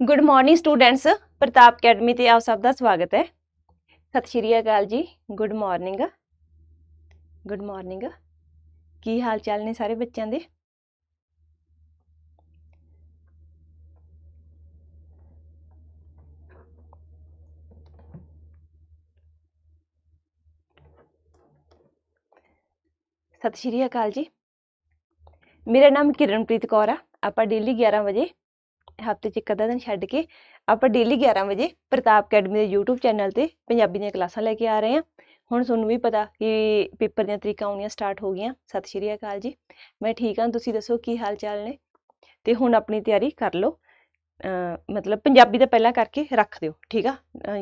Good morning students Pratap academy ਤੇ ਆਪ ਸਭ ਦਾ ਸਵਾਗਤ ਹੈ ਸਤਿ ਸ਼੍ਰੀ ਅਕਾਲ ਜੀ ਗੁੱਡ ਮਾਰਨਿੰਗ ਗੁੱਡ ਮਾਰਨਿੰਗ ਕੀ ਹਾਲ ਚਾਲ ਨੇ ਸਾਰੇ ਬੱਚਿਆਂ ਦੇ ਸਤਿ ਸ਼੍ਰੀ ਅਕਾਲ ਜੀ ਮੇਰਾ ਨਾਮ ਕਿਰਨਪ੍ਰੀਤ ਕੌਰ ਆ ਆਪਾਂ ਡੇਲੀ 11 ਵਜੇ ਹਫ਼ਤੇ 'ਚ ਇੱਕ ਅੱਧਾ ਦਿਨ ਛੱਡ ਕੇ ਆਪਾਂ ਡੇਲੀ 11 ਵਜੇ ਪ੍ਰਤਾਪ ਅਕੈਡਮੀ ਦੇ YouTube ਚੈਨਲ ਤੇ ਪੰਜਾਬੀ ਦੀਆਂ ਕਲਾਸਾਂ ਲੈ ਕੇ ਆ ਰਹੇ ਹਾਂ। ਹੁਣ ਤੁਹਾਨੂੰ ਵੀ ਪਤਾ ਕਿ ਪੇਪਰ ਦੀਆਂ ਤਰੀਕਾਂ ਆਉਣੀਆਂ ਸਟਾਰਟ ਹੋ ਗਈਆਂ। ਸਤਿ ਸ਼੍ਰੀ ਅਕਾਲ ਜੀ। ਮੈਂ ਠੀਕ ਹਾਂ, ਤੁਸੀਂ ਦੱਸੋ ਕੀ ਹਾਲ ਚਾਲ ਨੇ? ਤੇ ਹੁਣ ਆਪਣੀ ਤਿਆਰੀ ਕਰ ਲਓ। ਮਤਲਬ ਪੰਜਾਬੀ ਦਾ ਪਹਿਲਾਂ ਕਰਕੇ ਰੱਖ ਦਿਓ, ਠੀਕ ਆ?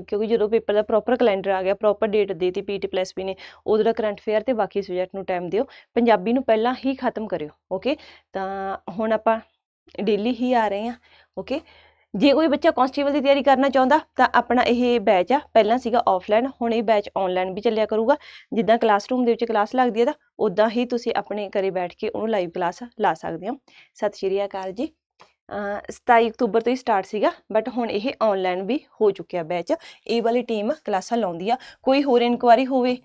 ਕਿਉਂਕਿ ਜਦੋਂ ਪੇਪਰ ਦਾ ਪ੍ਰੋਪਰ ਕੈਲੰਡਰ ਆ ਗਿਆ ਪ੍ਰੋਪਰ ਡੇਟ ਦੇਤੀ ਪੀਟੀ ਪਲੱਸ ਵੀ ਨੇ, ਉਦੋਂ ਦਾ ਕਰੰਟ ਅਫੇਅਰ ਤੇ ਬਾਕੀ ਸਬਜੈਕਟ ਨੂੰ ਟਾਈਮ ਦਿਓ। ਪੰਜਾਬੀ ਨੂੰ ਪਹਿਲਾਂ ਹੀ ਖਤਮ ਕਰਿਓ ਓਕੇ ਤਾਂ ਹੁਣ ਆਪਾਂ ਡੇਲੀ ਹੀ ਆ ਰਹੇ ਹਾਂ। ਓਕੇ ਜੇ ਕੋਈ ਬੱਚਾ ਕਾਂਸਟੇਬਲ ਦੀ ਤਿਆਰੀ ਕਰਨਾ ਚਾਹੁੰਦਾ, ਤਾਂ ਆਪਣਾ ਇਹ ਬੈਚ ਆ, ਪਹਿਲਾਂ ਸੀਗਾ ਆਫਲਾਈਨ ਹੁਣ ਇਹ ਬੈਚ ਆਨਲਾਈਨ ਵੀ ਚੱਲਿਆ ਕਰੂਗਾ। ਜਿੱਦਾਂ ਕਲਾਸਰੂਮ ਦੇ ਵਿੱਚ ਕਲਾਸ ਲੱਗਦੀ ਹੈ ਤਾਂ ਉਦਾਂ ਹੀ ਤੁਸੀਂ ਆਪਣੇ ਘਰੇ ਬੈਠ ਕੇ ਉਹਨੂੰ ਲਾਈਵ ਕਲਾਸ ਲਾ ਸਕਦੇ ਹੋ। ਸਤਿ ਸ਼੍ਰੀ ਅਕਾਲ ਜੀ। ਅਹ 27 ਅਕਤੂਬਰ ਤੋਂ ਹੀ ਸਟਾਰਟ ਸੀਗਾ ਬਟ ਹੁਣ ਇਹ ਆਨਲਾਈਨ ਵੀ ਹੋ ਚੁੱਕਿਆ ਬੈਚ ਇਹ ਵਾਲੀ ਟੀਮ ਕਲਾਸਾਂ ਲਾਉਂਦੀ ਆ। ਕੋਈ ਹੋਰ ਇਨਕੁਆਰੀ ਹੋਵੇ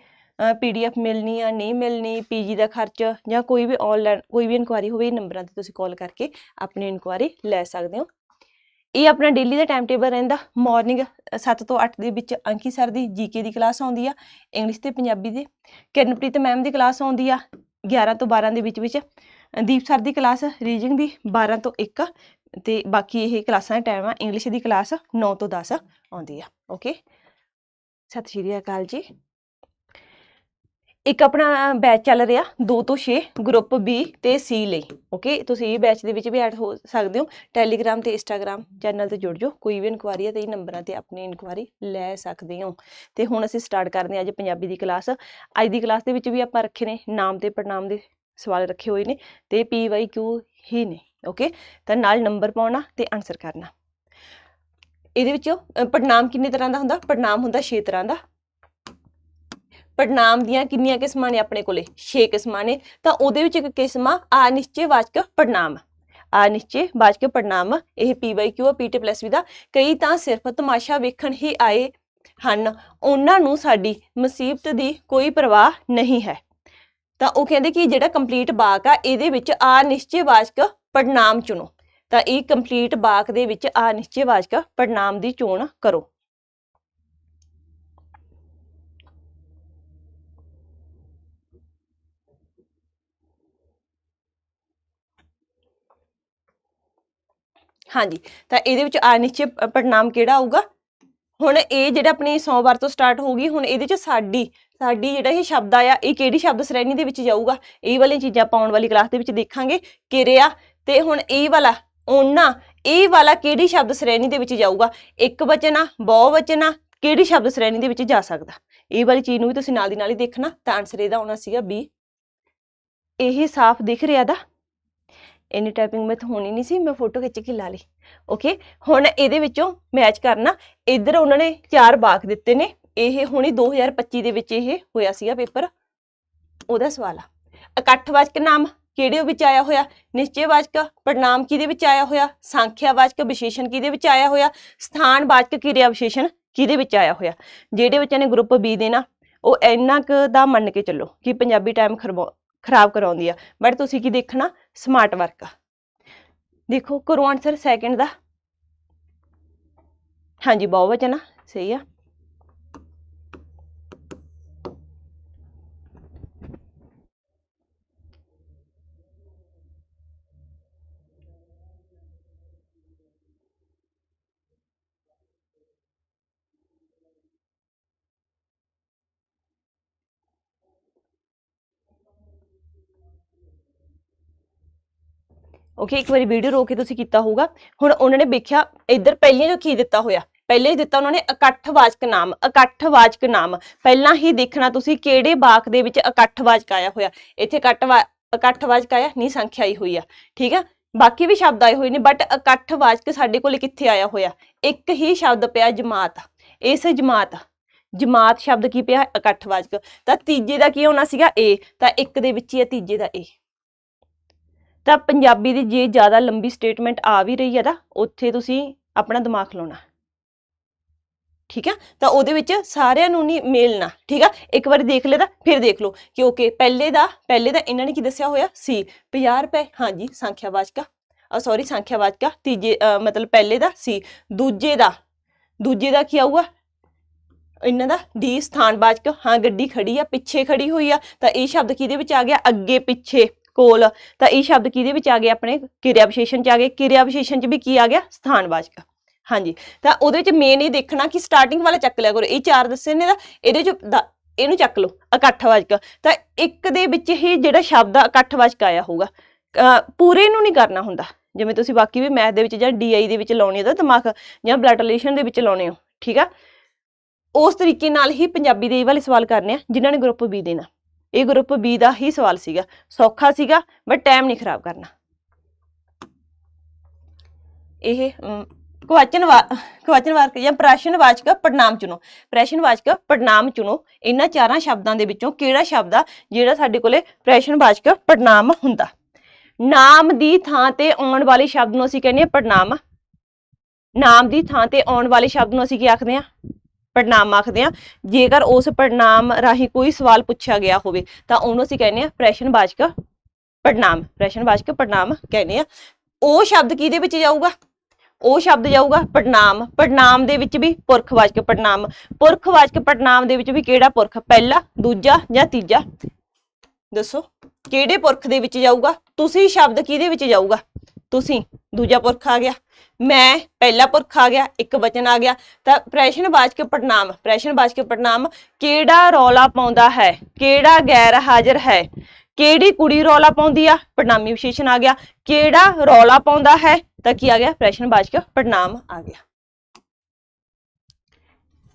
ਪੀਡੀਐਫ ਮਿਲਣੀ ਆ, ਨਹੀਂ ਮਿਲਣੀ ਪੀਜੀ ਦਾ ਖਰਚ ਜਾਂ ਕੋਈ ਵੀ ਆਨਲਾਈਨ ਕੋਈ ਵੀ ਇਨਕੁਆਰੀ ਹੋਵੇ, ਇਹ ਨੰਬਰਾਂ ਤੇ ਤੁਸੀਂ ਕਾਲ ਕਰਕੇ ਆਪਣੀ ਇਨਕੁਆਰੀ ਲੈ ਸਕਦੇ ਹੋ। ਇਹ ਆਪਣਾ ਡੇਲੀ ਦਾ ਟਾਈਮ ਟੇਬਲ ਰਹਿੰਦਾ। ਮਾਰਨਿੰਗ 7 ਤੋਂ 8 ਦੇ ਵਿੱਚ ਅੰਕੀ ਸਰ ਦੀ ਜੀਕੇ ਦੀ ਕਲਾਸ ਆਉਂਦੀ ਆ ਇੰਗਲਿਸ਼ ਤੇ ਪੰਜਾਬੀ ਦੇ। ਕਿਰਨਪ੍ਰੀਤ ਮੈਮ ਦੀ ਕਲਾਸ ਆਉਂਦੀ ਆ 11 ਤੋਂ 12 ਦੇ ਵਿੱਚ ਵਿੱਚ। ਦੀਪ ਸਰ ਦੀ ਕਲਾਸ ਰੀਜਿੰਗ ਦੀ 12 ਤੋਂ 1 ਤੇ ਬਾਕੀ ਇਹ ਕਲਾਸਾਂ ਦਾ ਟਾਈਮ ਆ ਇੰਗਲਿਸ਼ ਦੀ ਕਲਾਸ 9 ਤੋਂ 10 ਆਉਂਦੀ ਆ। ਓਕੇ ਸਤਿ ਸ਼੍ਰੀ ਅਕਾਲ ਜੀ। ਇੱਕ ਆਪਣਾ ਬੈਚ ਚੱਲ ਰਿਹਾ 2 ਤੋਂ 6 ਗਰੁੱਪ B ਤੇ C ਲਈ ਓਕੇ ਤੁਸੀਂ ਇਹ ਬੈਚ ਦੇ ਵਿੱਚ ਵੀ ਐਡ ਹੋ ਸਕਦੇ ਹੋ ਟੈਲੀਗ੍ਰਾਮ ਤੇ ਇੰਸਟਾਗ੍ਰਾਮ ਚੈਨਲ ਤੇ ਜੁੜ ਜਾਓ ਕੋਈ ਵੀ ਇਨਕੁਆਰੀ ਹੈ ਤੇ ਇਹ ਨੰਬਰਾਂ ਤੇ ਆਪਣੀ ਇਨਕੁਆਰੀ ਲੈ ਸਕਦੇ ਹੋ। ਤੇ ਹੁਣ ਅਸੀਂ ਸਟਾਰਟ ਕਰਦੇ ਹਾਂ ਅੱਜ ਪੰਜਾਬੀ ਦੀ ਕਲਾਸ ਅੱਜ ਦੀ ਕਲਾਸ ਦੇ ਵਿੱਚ ਵੀ ਆਪਾਂ ਰੱਖੇ ਨੇ ਨਾਮ ਤੇ ਪੜਨਾਮ ਦੇ ਸਵਾਲ ਰੱਖੇ ਹੋਏ ਨੇ ਤੇ ਪੀ ਵਾਈ ਕਿਊ ਹੀ ਨੇ ਓਕੇ ਤਾਂ ਨਾਲ ਨੰਬਰ ਪਾਉਣਾ ਤੇ ਆਨਸਰ ਕਰਨਾ। ਇਹਦੇ ਵਿੱਚੋਂ ਅ, ਪੜਨਾਮ ਕਿੰਨੇ ਤਰ੍ਹਾਂ ਦਾ ਹੁੰਦਾ? ਪੜਨਾਮ ਹੁੰਦਾ 6 ਤਰ੍ਹਾਂ ਦਾ। ਪੜਨਾਮ ਦੀਆਂ ਕਿੰਨੀਆਂ ਕਿਸਮਾਂ ਨੇ ਆਪਣੇ ਕੋਲੇ? 6 ਕਿਸਮਾਂ ਨੇ। ਤਾਂ ਉਹਦੇ ਵਿੱਚ ਇੱਕ ਕਿਸਮ ਆ ਅਨਿਸ਼ਚੈ ਵਾਚਕ ਪੜਨਾਮ। ਨਿਸ਼ਚੇ ਵਾਚਕ ਪੜਨਾਮ, ਇਹ P Y Q P T plus ਵੀ ਦਾ। ਕਈ ਤਾਂ ਸਿਰਫ ਤਮਾਸ਼ਾ ਵੇਖਣ ਹੀ ਆਏ ਹਨ। ਉਹਨਾਂ ਨੂੰ ਸਾਡੀ ਮੁਸੀਬਤ ਦੀ ਕੋਈ ਪਰਵਾਹ ਨਹੀਂ ਹੈ। ਤਾਂ ਉਹ ਕਹਿੰਦੇ ਕਿ ਜਿਹੜਾ ਕੰਪਲੀਟ ਬਾਕ ਆ, ਇਹਦੇ ਵਿੱਚ ਆ ਨਿਸ਼ਚੇ ਵਾਚਕ ਪੜਨਾਮ ਚੁਣੋ। ਤਾਂ ਇਹ ਕੰਪਲੀਟ ਬਾਕ ਦੇ ਵਿੱਚ ਅਨਿਸ਼ਚੈ ਵਾਚਕ ਪੜਨਾਮ ਦੀ ਚੋਣ ਕਰੋ। ਹਾਂਜੀ, ਤਾਂ ਇਹਦੇ ਵਿੱਚ ਅਨਿਸ਼ਚੈ ਪ- ਪੜਨਾਮ ਕਿਹੜਾ ਆਊਗਾ? ਹੁਣ ਇਹ ਜਿਹੜਾ ਆਪਣੀ ਸੋਮਵਾਰ ਤੋਂ ਸਟਾਰਟ ਹੋਊਗੀ, ਹੁਣ ਇਹਦੇ ਚ ਸਾਡੀ ਸਾਡੀ ਜਿਹੜਾ ਇਹ ਸ਼ਬਦ ਆਇਆ, ਇਹ ਕਿਹੜੀ ਸ਼ਬਦ ਸ਼੍ਰੇਣੀ ਦੇ ਵਿੱਚ ਜਾਊਗਾ? ਇਹ ਵਾਲੀਆਂ ਚੀਜ਼ਾਂ ਪਾਉਣ ਵਾਲੀ ਕਲਾਸ ਦੇ ਵਿੱਚ ਦੇਖਾਂਗੇ। ਕਿਰਿਆ ਤੇ ਹੁਣ ਇਹ ਵਾਲਾ ਉਹਨਾਂ ਇਹ ਵਾਲਾ ਕਿਹੜੀ ਸ਼ਬਦ ਸ਼੍ਰੇਣੀ ਦੇ ਵਿੱਚ ਜਾਊਗਾ? ਇੱਕ ਵਚਨ ਬਹੁ ਵਚਨ ਕਿਹੜੀ ਸ਼ਬਦ ਸ਼੍ਰੇਣੀ ਦੇ ਵਿੱਚ ਜਾ ਸਕਦਾ? ਇਹ ਵਾਲੀ ਚੀਜ਼ ਨੂੰ ਵੀ ਤੁਸੀਂ ਨਾਲ ਦੀ ਨਾਲ ਹੀ ਦੇਖਣਾ, ਤਾਂ ਆਨਸਰ ਇਹਦਾ ਆਉਣਾ ਸੀਗਾ ਬੀ ਇਹ ਸਾਫ਼ ਦਿਖ ਰਿਹਾ ਦਾ? ਇੰਨੀ ਟਾਈਪਿੰਗ ਮੈਂ ਹੋਣੀ ਨਹੀਂ ਸੀ, ਮੈਂ ਫੋਟੋ ਖਿੱਚ ਕੇ ਲਾ ਲਈ। ਓਕੇ ਹੁਣ ਇਹਦੇ ਵਿੱਚੋਂ ਮੈਚ ਕਰਨਾ, ਇੱਧਰ ਉਹਨਾਂ ਨੇ ਚਾਰ ਬਾਕ ਦਿੱਤੇ ਨੇ। ਇਹ ਹੁਣੀ 2025 ਦੇ ਵਿੱਚ ਇਹ ਹੋਇਆ ਸੀਗਾ ਪੇਪਰ। ਉਹਦਾ ਸਵਾਲ ਆ। ਇਕੱਠਵਾਚਕ ਨਾਮ ਕਿਹੜੇ ਵਿੱਚ ਆਇਆ ਹੋਇਆ? ਨਿਸ਼ਚੈਵਾਚਕ ਪੜਨਾਮ ਕਿਹਦੇ ਵਿੱਚ ਆਇਆ ਹੋਇਆ? ਸੰਖਿਆਵਾਚਕ ਵਿਸ਼ੇਸ਼ਣ ਕਿਹਦੇ ਵਿੱਚ ਆਇਆ ਹੋਇਆ? ਸਥਾਨਵਾਚਕ ਕਿਰਿਆ ਵਿਸ਼ੇਸ਼ਣ ਕਿਹਦੇ ਵਿੱਚ ਆਇਆ ਹੋਇਆ? ਜਿਹੜੇ ਬੱਚਿਆਂ ਨੇ ਗਰੁੱਪ ਬੀ ਦੇ ਨਾ ਉਹ ਇੰਨਾ ਕੁ ਦਾ ਮੰਨ ਕੇ ਚੱਲੋ ਕਿ ਪੰਜਾਬੀ ਟਾਈਮ ਖਰਾਬ ਕਰਾਉਂਦੀ ਆ। ਬਟ ਤੁਸੀਂ ਕੀ ਦੇਖਣਾ? ਸਮਾਰਟ ਵਰਕ ਦੇਖੋ ਕਰੋ ਆਨਸਰ ਸੈਕਿੰਡ ਦਾ। ਹਾਂਜੀ ਬਹੁਵਚਨ ਆ ਸਹੀ ਆ। ਓਕੇ ਇੱਕ ਵਾਰੀ ਵੀਡੀਓ ਰੋਕ ਕੇ ਤੁਸੀਂ ਕੀਤਾ ਹੋਊਗਾ। ਹੁਣ ਉਹਨਾਂ ਨੇ ਵੇਖਿਆ, ਇੱਧਰ ਪਹਿਲਾਂ ਜੋ ਕੀ ਦਿੱਤਾ ਹੋਇਆ? ਪਹਿਲੇ ਹੀ ਦਿੱਤਾ ਉਹਨਾਂ ਨੇ ਇਕੱਠਵਾਚਕ ਨਾਮ ਇਕੱਠਵਾਚਕ ਨਾਮ। ਪਹਿਲਾਂ ਹੀ ਦੇਖਣਾ ਤੁਸੀਂ ਕਿਹੜੇ ਬਾਕ ਦੇ ਵਿੱਚ ਇਕੱਠਵਾਚਕ ਆਇਆ ਹੋਇਆ। ਇੱਥੇ ਇਕੱਠਵਾ ਇਕੱਠਵਾਚਕ ਆਇਆ, ਨਹੀਂ ਸੰਖਿਆ ਆਈ ਹੋਈ ਆ। ਠੀਕ ਆ? ਬਾਕੀ ਵੀ ਸ਼ਬਦ ਆਏ ਹੋਏ ਨੇ ਬਟ ਇਕੱਠ ਵਾਚਕ ਸਾਡੇ ਕੋਲ ਕਿੱਥੇ ਆਇਆ ਹੋਇਆ? ਇੱਕ ਹੀ ਸ਼ਬਦ ਪਿਆ, ਜਮਾਤ। ਇਸ ਜਮਾਤ ਜਮਾਤ ਸ਼ਬਦ ਕੀ ਪਿਆ? ਇਕੱਠ ਵਾਚਕ। ਤਾਂ ਤੀਜੇ ਦਾ ਕੀ ਹੋਣਾ ਸੀਗਾ? ਏ ਤਾਂ ਇੱਕ ਦੇ ਵਿੱਚ ਹੀ ਹੈ ਤੀਜੇ ਦਾ ਏ ਤਾਂ ਪੰਜਾਬੀ ਦੀ ਜੇ ਜ਼ਿਆਦਾ ਲੰਬੀ ਸਟੇਟਮੈਂਟ ਆ ਵੀ ਰਹੀ ਹੈ ਤਾਂ ਉੱਥੇ ਤੁਸੀਂ ਆਪਣਾ ਦਿਮਾਗ ਲਾਉਣਾ ਠੀਕ ਆ? ਤਾਂ ਉਹਦੇ ਵਿੱਚ ਸਾਰਿਆਂ ਨੂੰ ਨਹੀਂ ਮੇਲਣਾ, ਠੀਕ ਆ? ਇੱਕ ਵਾਰੀ ਦੇਖ ਲੈਦਾ ਫਿਰ ਦੇਖ ਲਓ ਕਿ ਓਕੇ ਪਹਿਲੇ ਦਾ ਪਹਿਲੇ ਦਾ ਇਹਨਾਂ ਨੇ ਕੀ ਦੱਸਿਆ ਹੋਇਆ? ਸੀ 50 ਰੁਪਏ, ਹਾਂਜੀ, ਸੰਖਿਆ ਵਾਚਕਾ। ਸੰਖਿਆਵਾਚਕ ਸੌਰੀ ਸੰਖਿਆਵਾਚਕ ਤੀਜੇ ਮਤਲਬ ਪਹਿਲੇ ਦਾ, ਸੀ, ਦੂਜੇ ਦਾ ਦੂਜੇ ਦਾ ਕੀ ਆਊਗਾ? ਇਹਨਾਂ ਦਾ ਦੀ ਸਥਾਨ ਵਾਚਕ। ਹਾਂ, ਗੱਡੀ ਖੜੀ ਆ, ਪਿੱਛੇ ਖੜੀ ਹੋਈ ਆ, ਤਾਂ ਇਹ ਸ਼ਬਦ ਕਿਹਦੇ ਵਿੱਚ ਆ ਗਿਆ? ਅੱਗੇ ਪਿੱਛੇ। ਕੋਲ। ਤਾਂ ਇਹ ਸ਼ਬਦ ਕਿਹਦੇ ਵਿੱਚ ਆ ਗਿਆ ਆਪਣੇ ਕਿਰਿਆ ਵਿਸ਼ੇਸ਼ਣ ਚ ਆ ਗਏ। ਕਿਰਿਆ ਵਿਸ਼ੇਸ਼ਣ ਚ ਵੀ ਕੀ ਆ ਗਿਆ? ਸਥਾਨ ਵਾਚਕ। ਹਾਂਜੀ। ਤਾਂ ਉਹਦੇ ਵਿੱਚ ਮੇਨ ਇਹ ਦੇਖਣਾ ਕਿ ਸਟਾਰਟਿੰਗ ਵਾਲਾ ਚੱਕ ਲਿਆ ਕਰੋ। ਇਹ ਚਾਰ ਦੱਸੇ ਨੇ ਦਾ ਇਹਦੇ ਚ ਦ- ਇਹਨੂੰ ਚੱਕ ਲਓ। ਇਕੱਠਵਾਚਕ ਤਾਂ ਇੱਕ ਦੇ ਵਿੱਚ ਹੀ ਜਿਹੜਾ ਸ਼ਬਦ ਆ ਇਕੱਠਵਾਚਕ ਆਇਆ ਹੋਊਗਾ। ਪੂਰੇ ਨੂੰ ਨਹੀਂ ਕਰਨਾ ਹੁੰਦਾ। ਜਿਵੇਂ ਤੁਸੀਂ ਬਾਕੀ ਵੀ ਮੈਥ ਦੇ ਵਿੱਚ ਜਾਂ ਡੀਆਈ ਦੇ ਵਿੱਚ ਲਾਉਣੇ ਤਾਂ ਦਿਮਾਗ ਜਾਂ ਬਲੱਡ ਰਿਲੇਸ਼ਨ ਦੇ ਵਿੱਚ ਲਾਉਣੇ ਹੋ। ਠੀਕ ਆ? ਉਸ ਤਰੀਕੇ ਨਾਲ ਹੀ ਪੰਜਾਬੀ ਦੇ ਇਹ ਵਾਲੇ ਸਵਾਲ ਕਰਨੇ ਆ, ਜਿਨ੍ਹਾਂ ਨੇ ਗਰੁੱਪ ਬੀ ਦੇਣਾ। ਇਹ ਗਰੁੱਪ ਬੀ ਦਾ ਹੀ ਸਵਾਲ ਸੀਗਾ। ਸੌਖਾ ਸੀਗਾ ਬਟ ਟਾਈਮ ਨਹੀਂ ਖਰਾਬ ਕਰਨਾ। ਇਹ ਅਮ, ਕਵਚਨ ਵਾ ਕਵਚਨ ਵਾਚਕ ਜਾਂ ਪ੍ਰਸ਼ਨਵਾਚਕ ਪੜਨਾਮ ਚੁਣੋ। ਪ੍ਰਸ਼ਨਵਾਚਕ ਪੜਨਾਮ ਚੁਣੋ। ਇਹਨਾਂ ਚਾਰਾਂ ਸ਼ਬਦਾਂ ਦੇ ਵਿੱਚੋਂ ਕਿਹੜਾ ਸ਼ਬਦ ਆ ਜਿਹੜਾ ਸਾਡੇ ਕੋਲੇ ਪ੍ਰਸ਼ਨਵਾਚਕ ਪੜਨਾਮ ਹੁੰਦਾ? ਨਾਮ ਦੀ ਥਾਂ ਤੇ ਆਉਣ ਵਾਲੇ ਸ਼ਬਦ ਨੂੰ ਅਸੀਂ ਕਹਿੰਦੇ ਆ ਪੜਨਾਮ ਨਾਮ ਦੀ ਥਾਂ ਤੇ ਆਉਣ ਵਾਲੇ ਸ਼ਬਦ ਨੂੰ ਅਸੀਂ ਕੀ ਆਖਦੇ ਆ ਪੜਨਾਮ ਆਖਦੇ ਆ ਜੇਕਰ ਉਸ ਪੜਨਾਮ ਰਾਹੀਂ ਕੋਈ ਸਵਾਲ ਪੁੱਛਿਆ ਗਿਆ ਹੋਵੇ, ਤਾਂ ਉਹਨੂੰ ਅਸੀਂ ਕਹਿੰਦੇ ਆ ਪ੍ਰਸ਼ਨਵਾਚਕ ਪੜਨਾਮ। ਪ੍ਰਸ਼ਨਵਾਚਕ ਪੜਨਾਮ ਕਹਿੰਦੇ ਆ ਉਹ ਸ਼ਬਦ ਕਿਹਦੇ ਵਿੱਚ ਜਾਊਗਾ? ਉਹ ਸ਼ਬਦ ਜਾਊਗਾ ਪੜਨਾਮ। ਪੜਨਾਮ ਦੇ ਵਿੱਚ ਵੀ ਪੁਰਖਵਾਚਕ ਪੜਨਾਮ। ਪੁਰਖਵਾਚਕ ਪੜਨਾਮ ਦੇ ਵਿੱਚ ਵੀ ਕਿਹੜਾ ਪੁਰਖ? ਪਹਿਲਾ, ਦੂਜਾ ਜਾਂ ਤੀਜਾ? ਦੱਸੋ, ਕਿਹੜੇ ਪੁਰਖ ਦੇ ਵਿੱਚ ਜਾਊਗਾ? ਤੁਸੀਂ ਸ਼ਬਦ ਕਿਹਦੇ ਵਿੱਚ ਜਾਊਗਾ? ਤੁਸੀਂ। ਦੂਜਾ ਪੁਰਖ ਆ ਗਿਆ। ਮੈਂ ਪਹਿਲਾ ਪੁਰਖ ਆ ਗਿਆ, ਇੱਕ ਵਚਨ ਆ ਗਿਆ। ਤਾਂ ਪ੍ਰੈਸ਼ਨ ਪ੍ਰਸ਼ਨਵਾਚਕ ਪੜਨਾਮ ਪ੍ਰਸ਼ਨਵਾਚਕ ਪੜਨਾਮ ਕਿਹੜਾ ਰੌਲਾ ਪਾਉਂਦਾ ਹੈ? ਕਿਹੜਾ ਗੈਰ ਹਾਜ਼ਰ ਹੈ? ਕਿਹੜੀ ਕੁੜੀ ਰੌਲਾ ਪਾਉਂਦੀ ਆ? ਪੜਨਾਮੀ ਵਿਸ਼ੇਸ਼ਣ ਆ ਗਿਆ। ਕਿਹੜਾ ਰੌਲਾ ਪਾਉਂਦਾ ਹੈ? ਤਾਂ ਕੀ ਆ ਗਿਆ? ਪ੍ਰੈਸ਼ਨ ਪ੍ਰਸ਼ਨਵਾਚਕ ਪੜਨਾਮ ਆ ਗਿਆ।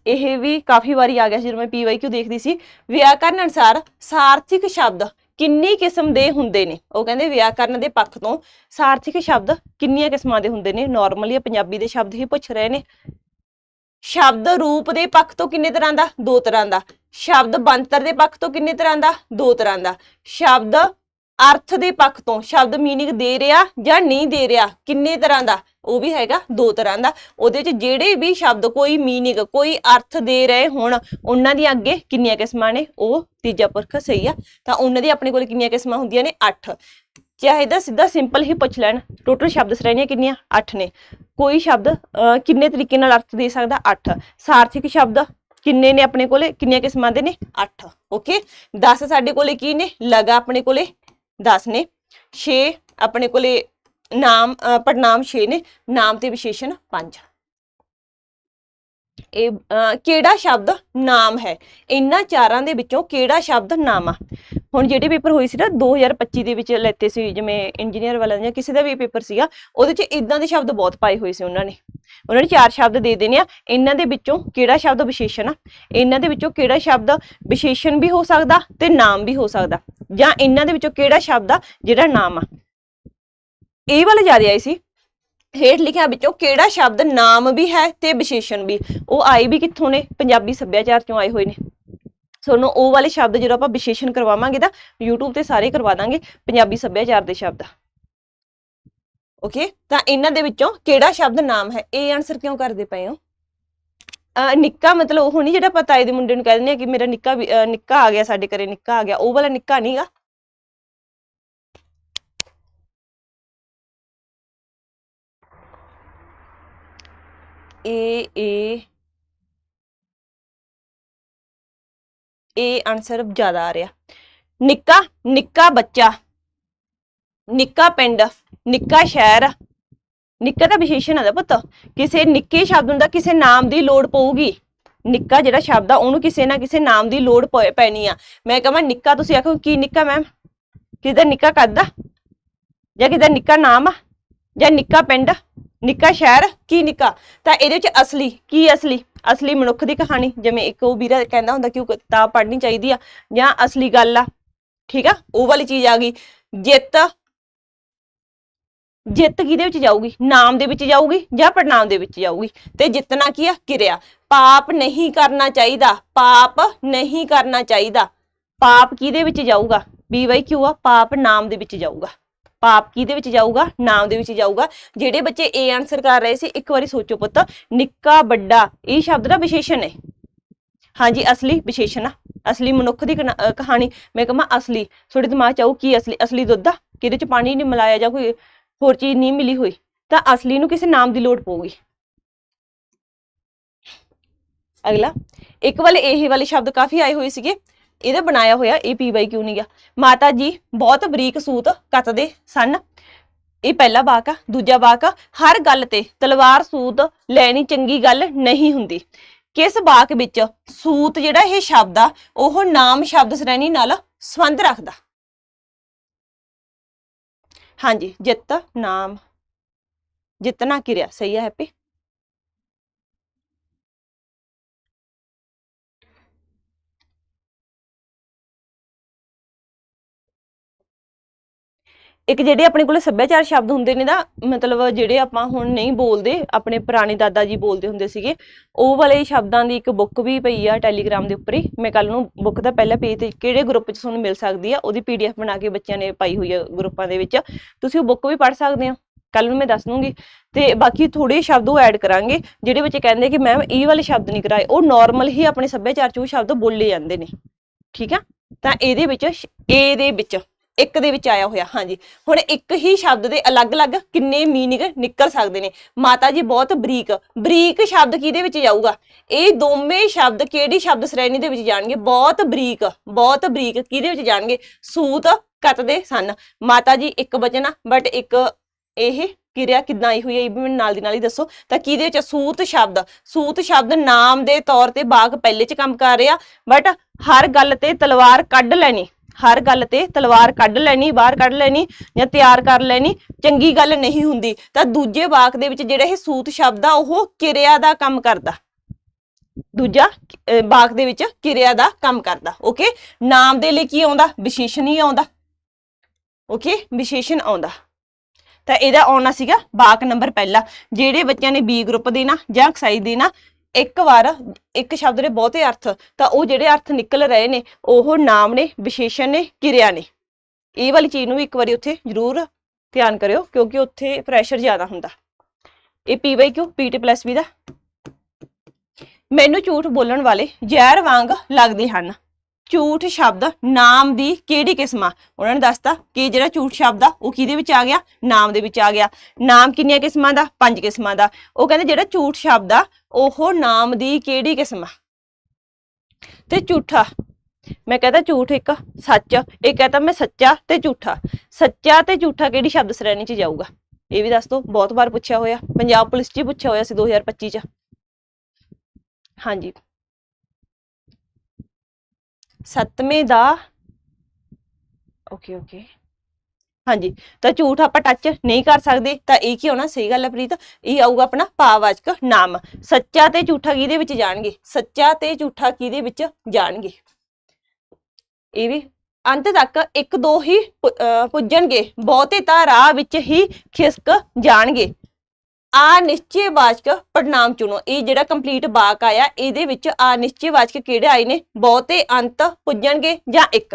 ਇਹ ਵੀ ਕਾਫੀ ਵਾਰੀ ਆ ਗਿਆ ਸੀ ਜਦੋਂ ਮੈਂ ਪੀਵਾਈਕਿਊ ਦੇਖਦੀ ਸੀ। ਵਿਆਕਰਨ ਅਨੁਸਾਰ ਸਾਰਥਿਕ ਸ਼ਬਦ ਕਿੰਨੀ ਕਿਸਮ ਦੇ ਹੁੰਦੇ ਨੇ? ਉਹ ਕਹਿੰਦੇ ਵਿਆਕਰਨ ਦੇ ਪੱਖ ਤੋਂ ਸਾਰਥਿਕ ਸ਼ਬਦ ਕਿੰਨੀਆਂ ਕਿਸਮਾਂ ਦੇ ਹੁੰਦੇ ਨੇ? ਨਾਰਮਲੀ ਪੰਜਾਬੀ ਦੇ ਸ਼ਬਦ ਹੀ ਪੁੱਛ ਰਹੇ ਨੇ। ਸ਼ਬਦ ਰੂਪ ਦੇ ਪੱਖ ਤੋਂ ਕਿੰਨੇ ਤਰ੍ਹਾਂ ਦਾ? ਦੋ ਤਰ੍ਹਾਂ ਦਾ। ਸ਼ਬਦ ਬੰਤਰ ਦੇ ਪੱਖ ਤੋਂ ਕਿੰਨੇ ਤਰ੍ਹਾਂ ਦਾ? ਦੋ ਤਰ੍ਹਾਂ ਦਾ। ਸ਼ਬਦ ਅਰਥ ਦੇ ਪੱਖ ਤੋਂ ਸ਼ਬਦ ਮੀਨਿੰਗ ਦੇ ਰਿਹਾ ਜਾਂ ਨਹੀਂ ਦੇ ਰਿਹਾ, ਕਿੰਨੇ ਤਰ੍ਹਾਂ ਦਾ? ਉਹ ਵੀ ਹੈਗਾ, ਦੋ ਤਰ੍ਹਾਂ ਦਾ। ਉਹਦੇ ਚ ਜਿਹੜੇ ਵੀ ਸ਼ਬਦ ਕੋਈ ਮੀਨਿੰਗ ਕੋਈ ਅਰਥ ਦੇ ਰਹੇ ਹੋਣ, ਉਹਨਾਂ ਦੀਆਂ ਅੱਗੇ ਕਿੰਨੀਆਂ ਕਿਸਮਾਂ ਨੇ? ਉਹ ਤੀਜਾ ਪੁਰਖ ਸਹੀ ਆ। ਤਾਂ ਉਹਨਾਂ ਦੀ ਆਪਣੇ ਕੋਲ ਕਿੰਨੀਆਂ ਕਿਸਮਾਂ ਹੁੰਦੀਆਂ ਨੇ? 8 ਚਾਹੇ ਤਾਂ ਸਿੱਧਾ ਸਿੰਪਲ ਹੀ ਪੁੱਛ ਲੈਣ। ਟੋਟਲ ਸ਼ਬਦ ਸ਼੍ਰੇਣੀਆਂ ਕਿੰਨੀਆਂ? 8 ਨੇ। ਕੋਈ ਸ਼ਬਦ ਕਿੰਨੇ ਤਰੀਕੇ ਨਾਲ ਅਰਥ ਦੇ ਸਕਦਾ? 8 ਸਾਰਥਿਕ ਸ਼ਬਦ ਕਿੰਨੇ ਨੇ ਆਪਣੇ ਕੋਲੇ? ਕਿੰਨੀਆਂ ਕਿਸਮਾਂ ਦੇ ਨੇ? 8 ਓਕੇ 10 ਸਾਡੇ ਕੋਲੇ ਕੀ ਨੇ? ਲਗਾ ਆਪਣੇ ਕੋਲੇ। 10 ਨੇ। 6 ਆਪਣੇ ਕੋਲੇ ਨਾਮ ਅਹ, ਪੜਨਾਮ 6 ਨੇ ਨਾਮ ਤੇ ਵਿਸ਼ੇਸ਼ਣ 5 ਇਹ ਕਿਹੜਾ ਸ਼ਬਦ ਨਾਮ ਹੈ? ਇਹਨਾਂ ਚਾਰਾਂ ਦੇ ਵਿੱਚੋਂ ਕਿਹੜਾ ਸ਼ਬਦ ਨਾਮ ਆ? ਹੁਣ ਜਿਹੜੇ ਪੇਪਰ ਹੋਈ ਸੀ ਨਾ 2025 ਦੇ ਵਿੱਚ ਲੈਤੇ ਸੀ, ਜਿਵੇਂ ਇੰਜੀਨੀਅਰ ਵਾਲਾ ਜਾਂ ਕਿਸੇ ਦਾ ਵੀ ਪੇਪਰ ਸੀਗਾ, ਉਹਦੇ 'ਚ ਇਦਾਂ ਦੇ ਸ਼ਬਦ ਬਹੁਤ ਪਾਏ ਹੋਏ ਸੀ ਉਹਨਾਂ ਨੇ। ਉਹਨਾਂ ਨੇ ਚਾਰ ਸ਼ਬਦ ਦੇ ਦੇਣੇ ਆ, ਇਹਨਾਂ ਦੇ ਵਿੱਚੋਂ ਕਿਹੜਾ ਸ਼ਬਦ ਵਿਸ਼ੇਸ਼ਣ ਆ, ਇਹਨਾਂ ਦੇ ਵਿੱਚੋਂ ਕਿਹੜਾ ਸ਼ਬਦ ਵਿਸ਼ੇਸ਼ਣ ਵੀ ਹੋ ਸਕਦਾ ਤੇ ਨਾਮ ਵੀ ਹੋ ਸਕਦਾ, ਜਾਂ ਇਹਨਾਂ ਦੇ ਵਿੱਚੋਂ ਕਿਹੜਾ ਸ਼ਬਦ ਆ ਜਿਹੜਾ ਨਾਮ ਆ। ਇਹ ਵਾਲੇ ਜ਼ਿਆਦਾ ਆਏ ਸੀ, ਹੇਠ ਲਿਖਿਆ ਵਿੱਚੋਂ ਕਿਹੜਾ ਸ਼ਬਦ ਨਾਮ ਵੀ ਹੈ ਤੇ ਵਿਸ਼ੇਸ਼ਣ ਵੀ, ਉਹ ਆਏ ਵੀ ਕਿੱਥੋਂ ਨੇ? ਪੰਜਾਬੀ ਸੱਭਿਆਚਾਰ ਚੋਂ ਆਏ ਹੋਏ ਨੇ। ਤੁਹਾਨੂੰ ਉਹ ਵਾਲੇ ਸ਼ਬਦ ਜਦੋਂ ਆਪਾਂ ਵਿਸ਼ੇਸ਼ਣ ਕਰਵਾਵਾਂਗੇ ਤਾਂ YouTube ਤੇ ਸਾਰੇ ਕਰਵਾ ਦਾਂਗੇ, ਪੰਜਾਬੀ ਸੱਭਿਆਚਾਰ ਦੇ ਸ਼ਬਦ। ਓਕੇ ਤਾਂ ਇਹਨਾਂ ਦੇ ਵਿੱਚੋਂ ਕਿਹੜਾ ਸ਼ਬਦ ਨਾਮ ਹੈ? ਇਹ ਆਨਸਰ ਕਿਉਂ ਕਰਦੇ ਪਏ ਹੋ? ਨਿੱਕਾ ਮਤਲਬ ਉਹ ਨਹੀਂ ਜਿਹੜਾ ਪਤਾ ਇਹਦੇ ਮੁੰਡੇ ਨੂੰ ਕਹਿ ਦਿੰਦੇ ਆ ਕਿ ਮੇਰਾ ਨਿੱਕਾ ਨਿੱਕਾ ਆ ਗਿਆ, ਸਾਡੇ ਘਰੇ ਨਿੱਕਾ ਆ ਗਿਆ, ਉਹ ਵਾਲਾ ਨਿੱਕਾ ਨਹੀਂਗਾ। ਇਹ ਇਹ ਇਹ ਆਨਸਰ ਜ਼ਿਆਦਾ ਆ ਰਿਹਾ। ਨਿੱਕਾ ਨਿੱਕਾ ਬੱਚਾ, ਨਿੱਕਾ ਪਿੰਡ, ਨਿੱਕਾ ਸ਼ਹਿਰ, ਨਿੱਕਾ ਤਾਂ ਵਿਸ਼ੇਸ਼ਣ ਆਦਾ ਪੁੱਤ। ਕਿਸੇ ਨਿੱਕੇ ਸ਼ਬਦ ਹੁੰਦਾ ਕਿਸੇ ਨਾਮ ਦੀ ਲੋੜ ਪਊਗੀ। ਨਿੱਕਾ ਜਿਹੜਾ ਸ਼ਬਦ ਆ, ਉਹਨੂੰ ਕਿਸੇ ਨਾ ਕਿਸੇ ਨਾਮ ਦੀ ਲੋੜ ਪੈਣੀ ਆ। ਮੈਂ ਕਹਾਂ, ਨਿੱਕਾ ਤੁਸੀਂ ਆਖੋ, ਕੀ ਨਿੱਕਾ ਮੈਮ ਕਿਹਦਾ ਨਿੱਕਾ ਕੱਦ ਆ ਜਾਂ ਕਿਹਦਾ ਨਿੱਕਾ ਨਾਮ ਆ? ਜਾਂ ਨਿੱਕਾ ਪਿੰਡ, ਨਿੱਕਾ ਸ਼ਹਿਰ, ਕੀ ਨਿੱਕਾ? ਤਾਂ ਇਹਦੇ ਵਿੱਚ ਅਸਲੀ, ਕੀ ਅਸਲੀ? ਅਸਲੀ ਮਨੁੱਖ ਦੀ ਕਹਾਣੀ, ਜਿਵੇਂ ਇੱਕ ਉਹ ਵੀਰਾ ਕਹਿੰਦਾ ਹੁੰਦਾ ਕਿ ਉਹ ਕਿਤਾਬ ਪੜ੍ਹਨੀ ਚਾਹੀਦੀ ਆ, ਜਾਂ ਅਸਲੀ ਗੱਲ ਆ, ਠੀਕ ਆ? ਉਹ ਵਾਲੀ ਚੀਜ਼ ਆ ਗਈ, ਜਿੱਤ ਜਿੱਤ ਕਿਹਦੇ ਵਿੱਚ ਜਾਊਗੀ? ਨਾਮ ਦੇ ਵਿੱਚ ਜਾਊਗੀ ਜਾਂ ਪੜਨਾਮ ਦੇ ਵਿੱਚ ਜਾਊਗੀ? ਤੇ ਜਿੱਤਣਾ ਕੀ ਆ? ਕਿਰਿਆ। ਪਾਪ ਨਹੀਂ ਕਰਨਾ ਚਾਹੀਦਾ, ਪਾਪ ਨਹੀਂ ਕਰਨਾ ਚਾਹੀਦਾ। ਪਾਪ ਕਿਹਦੇ ਵਿੱਚ ਜਾਊਗਾ? ਬੀ ਵਾਈ ਕਿਉ ਆ? ਪਾਪ ਨਾਮ ਦੇ ਵਿੱਚ ਜਾਊਗਾ। ਪਾਪ ਕਿਹਦੇ ਵਿੱਚ ਜਾਊਗਾ? ਨਾਮ ਦੇ ਵਿੱਚ ਜਾਊਗਾ। ਜਿਹੜੇ ਬੱਚੇ ਏ ਆਨਸਰ ਕਰ ਰਹੇ ਸੀ, ਇੱਕ ਵਾਰੀ ਸੋਚੋ ਪੁੱਤ। ਨਿੱਕਾ, ਵੱਡਾ, ਇਹ ਸ਼ਬਦ ਦਾ ਵਿਸ਼ੇਸ਼ਣ ਹੈ ਹਾਂਜੀ, ਅਸਲੀ ਵਿਸ਼ੇਸ਼ਣ ਆ। ਅਸਲੀ ਮਨੁੱਖ ਦੀ ਕਹਾਣੀ। ਮੈਂ ਕਹਾਂ ਅਸਲੀ। ਤੁਹਾਡੇ ਦਿਮਾਗ ਚ ਆਊ ਕੀ ਅਸਲੀ ਅਸਲੀ ਦੁੱਧ ਆ? ਕਿਹਦੇ ਚ ਪਾਣੀ ਨਹੀਂ ਮਿਲਾਇਆ ਜਾਂ ਕੋਈ ਹੋਰ ਚੀਜ਼ ਨਹੀਂ ਮਿਲੀ ਹੋਈ? ਤਾਂ ਅਸਲੀ ਨੂੰ ਕਿਸੇ ਨਾਮ ਦੀ ਲੋੜ ਪਊਗੀ। ਅਗਲਾ। ਇੱਕ ਵਾਲੇ ਇਹ ਵਾਲੇ ਸ਼ਬਦ ਕਾਫੀ ਆਏ ਹੋਏ ਸੀਗੇ। ਇਹਦਾ ਬਣਾਇਆ ਹੋਇਆ, ਇਹ ਪੀ ਬਾਈ ਕਿਉਂ ਨਹੀਂ ਗਿਆ ਮਾਤਾ ਜੀ, ਬਹੁਤ ਬਰੀਕ ਸੂਤ ਕੱਤਦੇ ਸਨ। ਇਹ ਪਹਿਲਾ ਵਾਕ ਆ, ਦੂਜਾ ਵਾਕ ਹਰ ਗੱਲ ਤੇ ਤਲਵਾਰ ਸੂਤ ਲੈਣੀ ਚੰਗੀ ਗੱਲ ਨਹੀਂ ਹੁੰਦੀ। ਕਿਸ ਵਾਕ ਵਿੱਚ ਸੂਤ ਜਿਹੜਾ ਇਹ ਸ਼ਬਦ ਆ, ਉਹ ਨਾਮ ਸ਼ਬਦ ਸ਼੍ਰੇਣੀ ਨਾਲ ਸੰਬੰਧ ਰੱਖਦਾ? ਹਾਂਜੀ, ਜਿੱਤ ਨਾਮ। ਜਿੱਤਣਾ ਕਿਰਿਆ, ਸਹੀ ਹੈ ਹੈਪੀ? ਇੱਕ ਜਿਹੜੇ ਆਪਣੇ ਕੋਲੇ ਸੱਭਿਆਚਾਰ ਸ਼ਬਦ ਹੁੰਦੇ ਨੇ ਨਾ, ਮਤਲਬ ਜਿਹੜੇ ਆਪਾਂ ਹੁਣ ਨਹੀਂ ਬੋਲਦੇ, ਆਪਣੇ ਪੁਰਾਣੇ ਦਾਦਾ ਜੀ ਬੋਲਦੇ ਹੁੰਦੇ ਸੀਗੇ, ਉਹ ਵਾਲੇ ਸ਼ਬਦਾਂ ਦੀ ਇੱਕ ਬੁੱਕ ਵੀ ਪਈ ਆ ਟੈਲੀਗ੍ਰਾਮ ਦੇ ਉੱਪਰ ਹੀ। ਮੈਂ ਕੱਲ ਨੂੰ ਬੁੱਕ ਦਾ ਪਹਿਲਾ ਪੇਜ ਤੇ ਕਿਹੜੇ ਗਰੁੱਪ 'ਚ ਤੁਹਾਨੂੰ ਮਿਲ ਸਕਦੀ ਆ, ਉਹਦੀ ਪੀਡੀਐਫ ਬਣਾ ਕੇ ਬੱਚਿਆਂ ਨੇ ਪਾਈ ਹੋਈ ਆ ਗਰੁੱਪਾਂ ਦੇ ਵਿੱਚ। ਤੁਸੀਂ ਉਹ ਬੁੱਕ ਵੀ ਪੜ੍ਹ ਸਕਦੇ ਹੋ ਕੱਲ ਨੂੰ ਮੈਂ ਦੱਸ ਦੂੰਗੀ। ਤੇ ਬਾਕੀ ਥੋੜੇ ਸ਼ਬਦ ਉਹ ਐਡ ਕਰਾਂਗੇ, ਜਿਹੜੇ ਬੱਚੇ ਕਹਿੰਦੇ ਕਿ ਮੈਮ ਇਹ ਵਾਲੇ ਸ਼ਬਦ ਨਹੀਂ ਕਰਾਏ। ਉਹ ਨਾਰਮਲ ਹੀ ਆਪਣੇ ਸੱਭਿਆਚਾਰ 'ਚ ਉਹ ਸ਼ਬਦ ਬੋਲੇ ਜਾਂਦੇ ਨੇ। ਠੀਕ ਆ? ਤਾਂ ਇਹਦੇ ਵਿੱਚ ਏ ਦੇ ਵਿੱਚ ਇੱਕ ਦੇ ਵਿੱਚ ਆਇਆ ਹੋਇਆ, ਹਾਂਜੀ। ਹੁਣ ਇੱਕ ਹੀ ਸ਼ਬਦ ਦੇ ਅਲੱਗ-ਅਲੱਗ ਕਿੰਨੇ ਮੀਨਿੰਗ ਨਿਕਲ ਸਕਦੇ ਨੇ। ਮਾਤਾ ਜੀ ਬਹੁਤ ਬਰੀਕ ਬਰੀਕ ਸ਼ਬਦ ਕਿਹਦੇ ਵਿੱਚ ਜਾਊਗਾ? ਇਹ ਦੋਵੇਂ ਸ਼ਬਦ ਕਿਹੜੀ ਸ਼ਬਦ ਸ਼੍ਰੇਣੀ ਦੇ ਵਿੱਚ ਜਾਣਗੇ? ਬਹੁਤ ਬਰੀਕ ਬਹੁਤ ਬਰੀਕ ਕਿਹਦੇ ਵਿੱਚ ਜਾਣਗੇ? ਸੂਤ ਕੱਤਦੇ ਸਨ। ਮਾਤਾ ਜੀ ਇੱਕ ਵਚਨ ਬਟ ਇੱਕ ਇਹ ਕਿਰਿਆ ਕਿੱਦਾਂ ਆਈ ਹੋਈ ਹੈ, ਇਹ ਵੀ ਮੈਨੂੰ ਨਾਲ ਦੀ ਨਾਲ ਹੀ ਦੱਸੋ। ਤਾਂ ਕਿਹਦੇ ਵਿੱਚ ਸੂਤ ਸ਼ਬਦ। ਸੂਤ ਸ਼ਬਦ ਨਾਮ ਦੇ ਤੌਰ ਤੇ ਬਾਗ ਪਹਿਲੇ ਚ ਕੰਮ ਕਰ ਰਿਹਾ ਬਟ ਹਰ ਗੱਲ ਤੇ ਤਲਵਾਰ ਕੱਢ ਲੈਣੀ। ਹਰ ਗੱਲ ਤੇ ਤਲਵਾਰ ਕੱਢ ਲੈਣੀ ਬਾਹਰ ਕੱਢ ਲੈਣੀ ਜਾਂ ਤਿਆਰ ਕਰ ਲੈਣੀ ਚੰਗੀ ਗੱਲ ਨਹੀਂ ਹੁੰਦੀ। ਤਾਂ ਦੂਜੇ ਵਾਕ ਦੇ ਵਿੱਚ ਜਿਹੜਾ ਇਹ ਸੂਤ ਸ਼ਬਦ ਆ ਉਹ ਕਿਰਿਆ ਦਾ ਕੰਮ ਕਰਦਾ। ਦੂਜਾ ਅਹ, ਵਾਕ ਦੇ ਵਿੱਚ ਕਿਰਿਆ ਦਾ ਕੰਮ ਕਰਦਾ। ਓਕੇ? ਨਾਮ ਦੇ ਲਈ ਕੀ ਆਉਂਦਾ? ਵਿਸ਼ੇਸ਼ਣ ਹੀ ਆਉਂਦਾ। ਓਕੇ? ਵਿਸ਼ੇਸ਼ਣ ਆਉਂਦਾ। ਤਾਂ ਇਹਦਾ ਆਉਣਾ ਸੀਗਾ ਵਾਕ ਨੰਬਰ ਪਹਿਲਾ। ਜਿਹੜੇ ਬੱਚਿਆਂ ਨੇ ਬੀ ਗਰੁੱਪ ਦੇ ਨਾ ਜਾਂ ਐਕਸਾਈਜ਼ ਦੇ ਨਾ ਇੱਕ ਵਾਰ, ਇੱਕ ਸ਼ਬਦ ਦੇ ਬਹੁਤੇ ਅਰਥ, ਤਾਂ ਉਹ ਜਿਹੜੇ ਅਰਥ ਨਿਕਲ ਰਹੇ ਨੇ, ਉਹ ਨਾਮ ਨੇ, ਵਿਸ਼ੇਸ਼ਣ ਨੇ, ਕਿਰਿਆ ਨੇ। ਇਹ ਵਾਲੀ ਚੀਜ਼ ਨੂੰ ਵੀ ਇੱਕ ਵਾਰੀ ਉੱਥੇ ਜ਼ਰੂਰ ਧਿਆਨ ਕਰਿਓ, ਕਿਉਂਕਿ ਉੱਥੇ ਪ੍ਰੈਸ਼ਰ ਜ਼ਿਆਦਾ ਹੁੰਦਾ। ਇਹ ਪੀ ਬਾਈ ਕਿਉਂ? ਪੀਟੀ ਪਲੱਸ ਵੀ ਦਾ। ਮੈਨੂੰ ਝੂਠ ਬੋਲਣ ਵਾਲੇ ਜ਼ਹਿਰ ਵਾਂਗ ਲੱਗਦੇ ਹਨ। ਝੂਠ ਸ਼ਬਦ ਨਾਮ ਦੀ ਕਿਹੜੀ ਕਿਸਮ ਆ? ਉਹਨਾਂ ਨੇ ਦੱਸਤਾ ਕਿ ਜਿਹੜਾ ਝੂਠ ਸ਼ਬਦ ਆ, ਉਹ ਕਿਹਦੇ ਵਿੱਚ ਆ ਗਿਆ? ਨਾਮ ਦੇ ਵਿੱਚ ਆ ਗਿਆ। ਨਾਮ ਕਿੰਨੀਆਂ ਕਿਸਮਾਂ ਦਾ? ਪੰਜ ਕਿਸਮਾਂ ਦਾ। ਉਹ ਕਹਿੰਦੇ ਜਿਹੜਾ ਝੂਠ ਸ਼ਬਦ ਆ, ਉਹ ਨਾਮ ਦੀ ਕਿਹੜੀ ਕਿਸਮ ਆ? ਤੇ ਝੂਠਾ। ਮੈਂ ਕਹਤਾ ਝੂਠ ਇੱਕ, ਸੱਚ। ਇਹ ਕਹਤਾ ਮੈਂ ਸੱਚਾ ਤੇ ਝੂਠਾ। ਸੱਚਾ ਤੇ ਝੂਠਾ ਕਿਹੜੀ ਸ਼ਬਦ ਸ਼੍ਰੇਣੀ ਚ ਜਾਊਗਾ? ਇਹ ਵੀ ਦੱਸ ਦੋ, ਬਹੁਤ ਵਾਰ ਪੁੱਛਿਆ ਹੋਇਆ। ਪੰਜਾਬ ਪੁਲਿਸ 'ਚ ਹੀ ਪੁੱਛਿਆ ਹੋਇਆ ਸੀ 2025 ਚ। ਹਾਂਜੀ। ਸੱਤਵੇਂ ਦਾ। ਓਕੇ ਓਕੇ ਹਾਂਜੀ ਤਾਂ ਝੂਠ ਆਪਾਂ ਟੱਚ ਨਹੀਂ ਕਰ ਸਕਦੇ ਤਾਂ ਇਹ ਕੀ ਹੋਣਾ? ਸਹੀ ਗੱਲ ਹੈ ਪ੍ਰੀਤ ਇਹ ਆਊਗਾ ਆਪਣਾ ਭਾਵਵਾਚਕ ਨਾਮ। ਸੱਚਾ ਤੇ ਝੂਠਾ ਕਿਹਦੇ ਵਿੱਚ ਜਾਣਗੇ? ਸੱਚਾ ਤੇ ਝੂਠਾ ਕਿਹਦੇ ਵਿੱਚ ਜਾਣਗੇ? ਇਹ ਵੀ ਅੰਤ ਤੱਕ ਇੱਕ ਦੋ ਹੀ ਪੁੱਜਣਗੇ ਬਹੁਤੇ ਤਾਂ ਰਾਹ ਵਿੱਚ ਹੀ ਖਿਸਕ ਜਾਣਗੇ। ਆ ਨਿਸ਼ਚੈ ਵਾਚਕ ਪੜਨਾਮ ਚੁਣੋ। ਇਹ ਜਿਹੜਾ ਕੰਪਲੀਟ ਵਾਕ ਆਇਆ, ਇਹਦੇ ਵਿੱਚ ਆ ਨਿਸ਼ਚੈ ਵਾਚਕ ਕਿਹੜੇ ਆਏ ਨੇ? ਬਹੁਤੇ ਅੰਤ ਪੁੱਜਣਗੇ ਜਾਂ ਇੱਕ?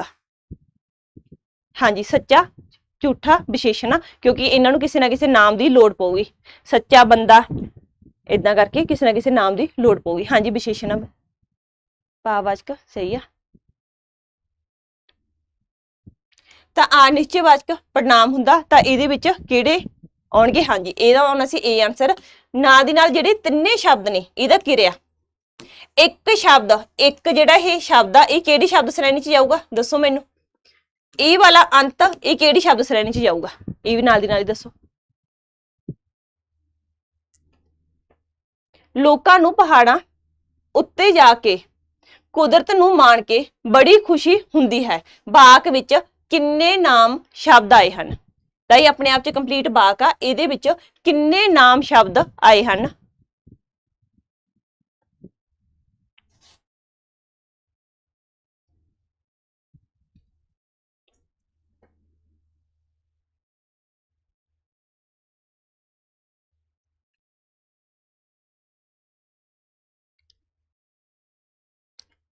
ਹਾਂਜੀ, ਸੱਚਾ, ਝੂਠਾ ਵਿਸ਼ੇਸ਼ਣ ਕਿਉਂਕਿ ਇਹਨਾਂ ਨੂੰ ਕਿਸੇ ਨਾ ਕਿਸੇ ਨਾਮ ਦੀ ਲੋੜ ਪਊਗੀ। ਸੱਚਾ ਬੰਦਾ ਇਦਾਂ ਕਰਕੇ ਕਿਸੇ ਨਾ ਕਿਸੇ ਨਾਮ ਦੀ ਲੋੜ ਪਊਗੀ। ਹਾਂਜੀ, ਵਿਸ਼ੇਸ਼ਣਾ ਆ। ਭਾਵਵਾਚਕ ਸਹੀ ਆ। ਤਾਂ ਆ ਨਿਸ਼ਚੈ ਵਾਚਕ ਪੜਨਾਮ ਹੁੰਦਾ, ਤਾਂ ਇਹਦੇ ਵਿੱਚ ਕਿਹੜੇ ਆਉਣਗੇ, ਹਾਂਜੀ, ਇਹਦਾ ਆਉਣਾ ਸੀ ਏ ਆਨਸਰ ਨਾਲ ਦੀ ਨਾਲ ਜਿਹੜੇ ਤਿੰਨੇ ਸ਼ਬਦ ਨੇ, ਇਹਦਾ ਕਿਰਿਆ ਇੱਕ ਸ਼ਬਦ, ਇੱਕ ਜਿਹੜਾ ਇਹ ਸ਼ਬਦ ਆ, ਇਹ ਕਿਹੜੀ ਸ਼ਬਦ ਸ਼੍ਰੇਣੀ ਚ ਜਾਊਗਾ? ਦੱਸੋ ਮੈਨੂੰ। ਇਹ ਵਾਲਾ ਅੰਤ, ਇਹ ਕਿਹੜੀ ਸ਼ਬਦ ਸ਼੍ਰੇਣੀ ਚ ਜਾਊਗਾ? ਇਹ ਵੀ ਨਾਲ ਦੀ ਨਾਲ ਹੀ ਦੱਸੋ। ਲੋਕਾਂ ਨੂੰ ਪਹਾੜਾਂ ਉੱਤੇ ਜਾ ਕੇ, ਕੁਦਰਤ ਨੂੰ ਮਾਣ ਕੇ ਬੜੀ ਖੁਸ਼ੀ ਹੁੰਦੀ ਹੈ। ਬਾਕ ਵਿੱਚ ਕਿੰਨੇ ਨਾਮ ਸ਼ਬਦ ਆਏ ਹਨ? ਤਾਂ ਇਹ ਆਪਣੇ ਆਪ ਚ ਕੰਪਲੀਟ ਬਾਕ ਆ, ਇਹਦੇ ਵਿੱਚ ਕਿੰਨੇ ਨਾਮ ਸ਼ਬਦ ਆਏ ਹਨ?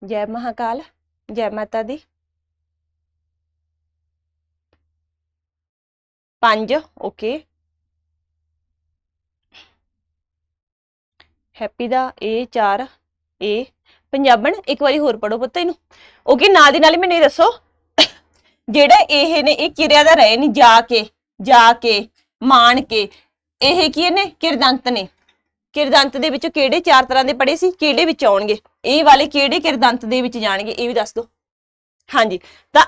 ਜੈ ਮਹਾਕਾਲ, ਜੈ ਮਾਤਾ ਦੀ। ਪੰਜ ਓਕੇ ਹੈਪੀ ਦਾ ਏ 4 ਏ ਪੰਜਾਬਣ, ਇੱਕ ਵਾਰੀ ਹੋਰ ਪੜੋ ਪੁੱਤ ਇਹਨੂੰ। ਓਕੇ ਨਾਲ ਦੀ ਨਾਲ ਹੀ ਮੈਨੂੰ ਇਹ ਦੱਸੋ, ਜਿਹੜਾ ਇਹ ਨੇ, ਇਹ ਕਿਰਿਆ ਦਾ ਰਹੇ ਨੇ, ਜਾ ਕੇ ਜਾ ਕੇ, ਮਾਣ ਕੇ, ਇਹ ਕੀ ਨੇ, ਕਿਰਦੰਤ ਨੇ। ਕਿਰਦੰਤ ਦੇ ਵਿੱਚੋਂ ਕਿਹੜੇ ਚਾਰ ਤਰ੍ਹਾਂ ਦੇ ਪੜੇ ਸੀ, ਕਿਹੜੇ ਵਿੱਚ ਆਉਣਗੇ? ਇਹ ਵਾਲੇ ਕਿਹੜੇ ਕਿਰਦੰਤ ਦੇ ਵਿੱਚ ਜਾਣਗੇ, ਇਹ ਵੀ ਦੱਸ ਦਿਓ ਹਾਂਜੀ, ਤਾਂ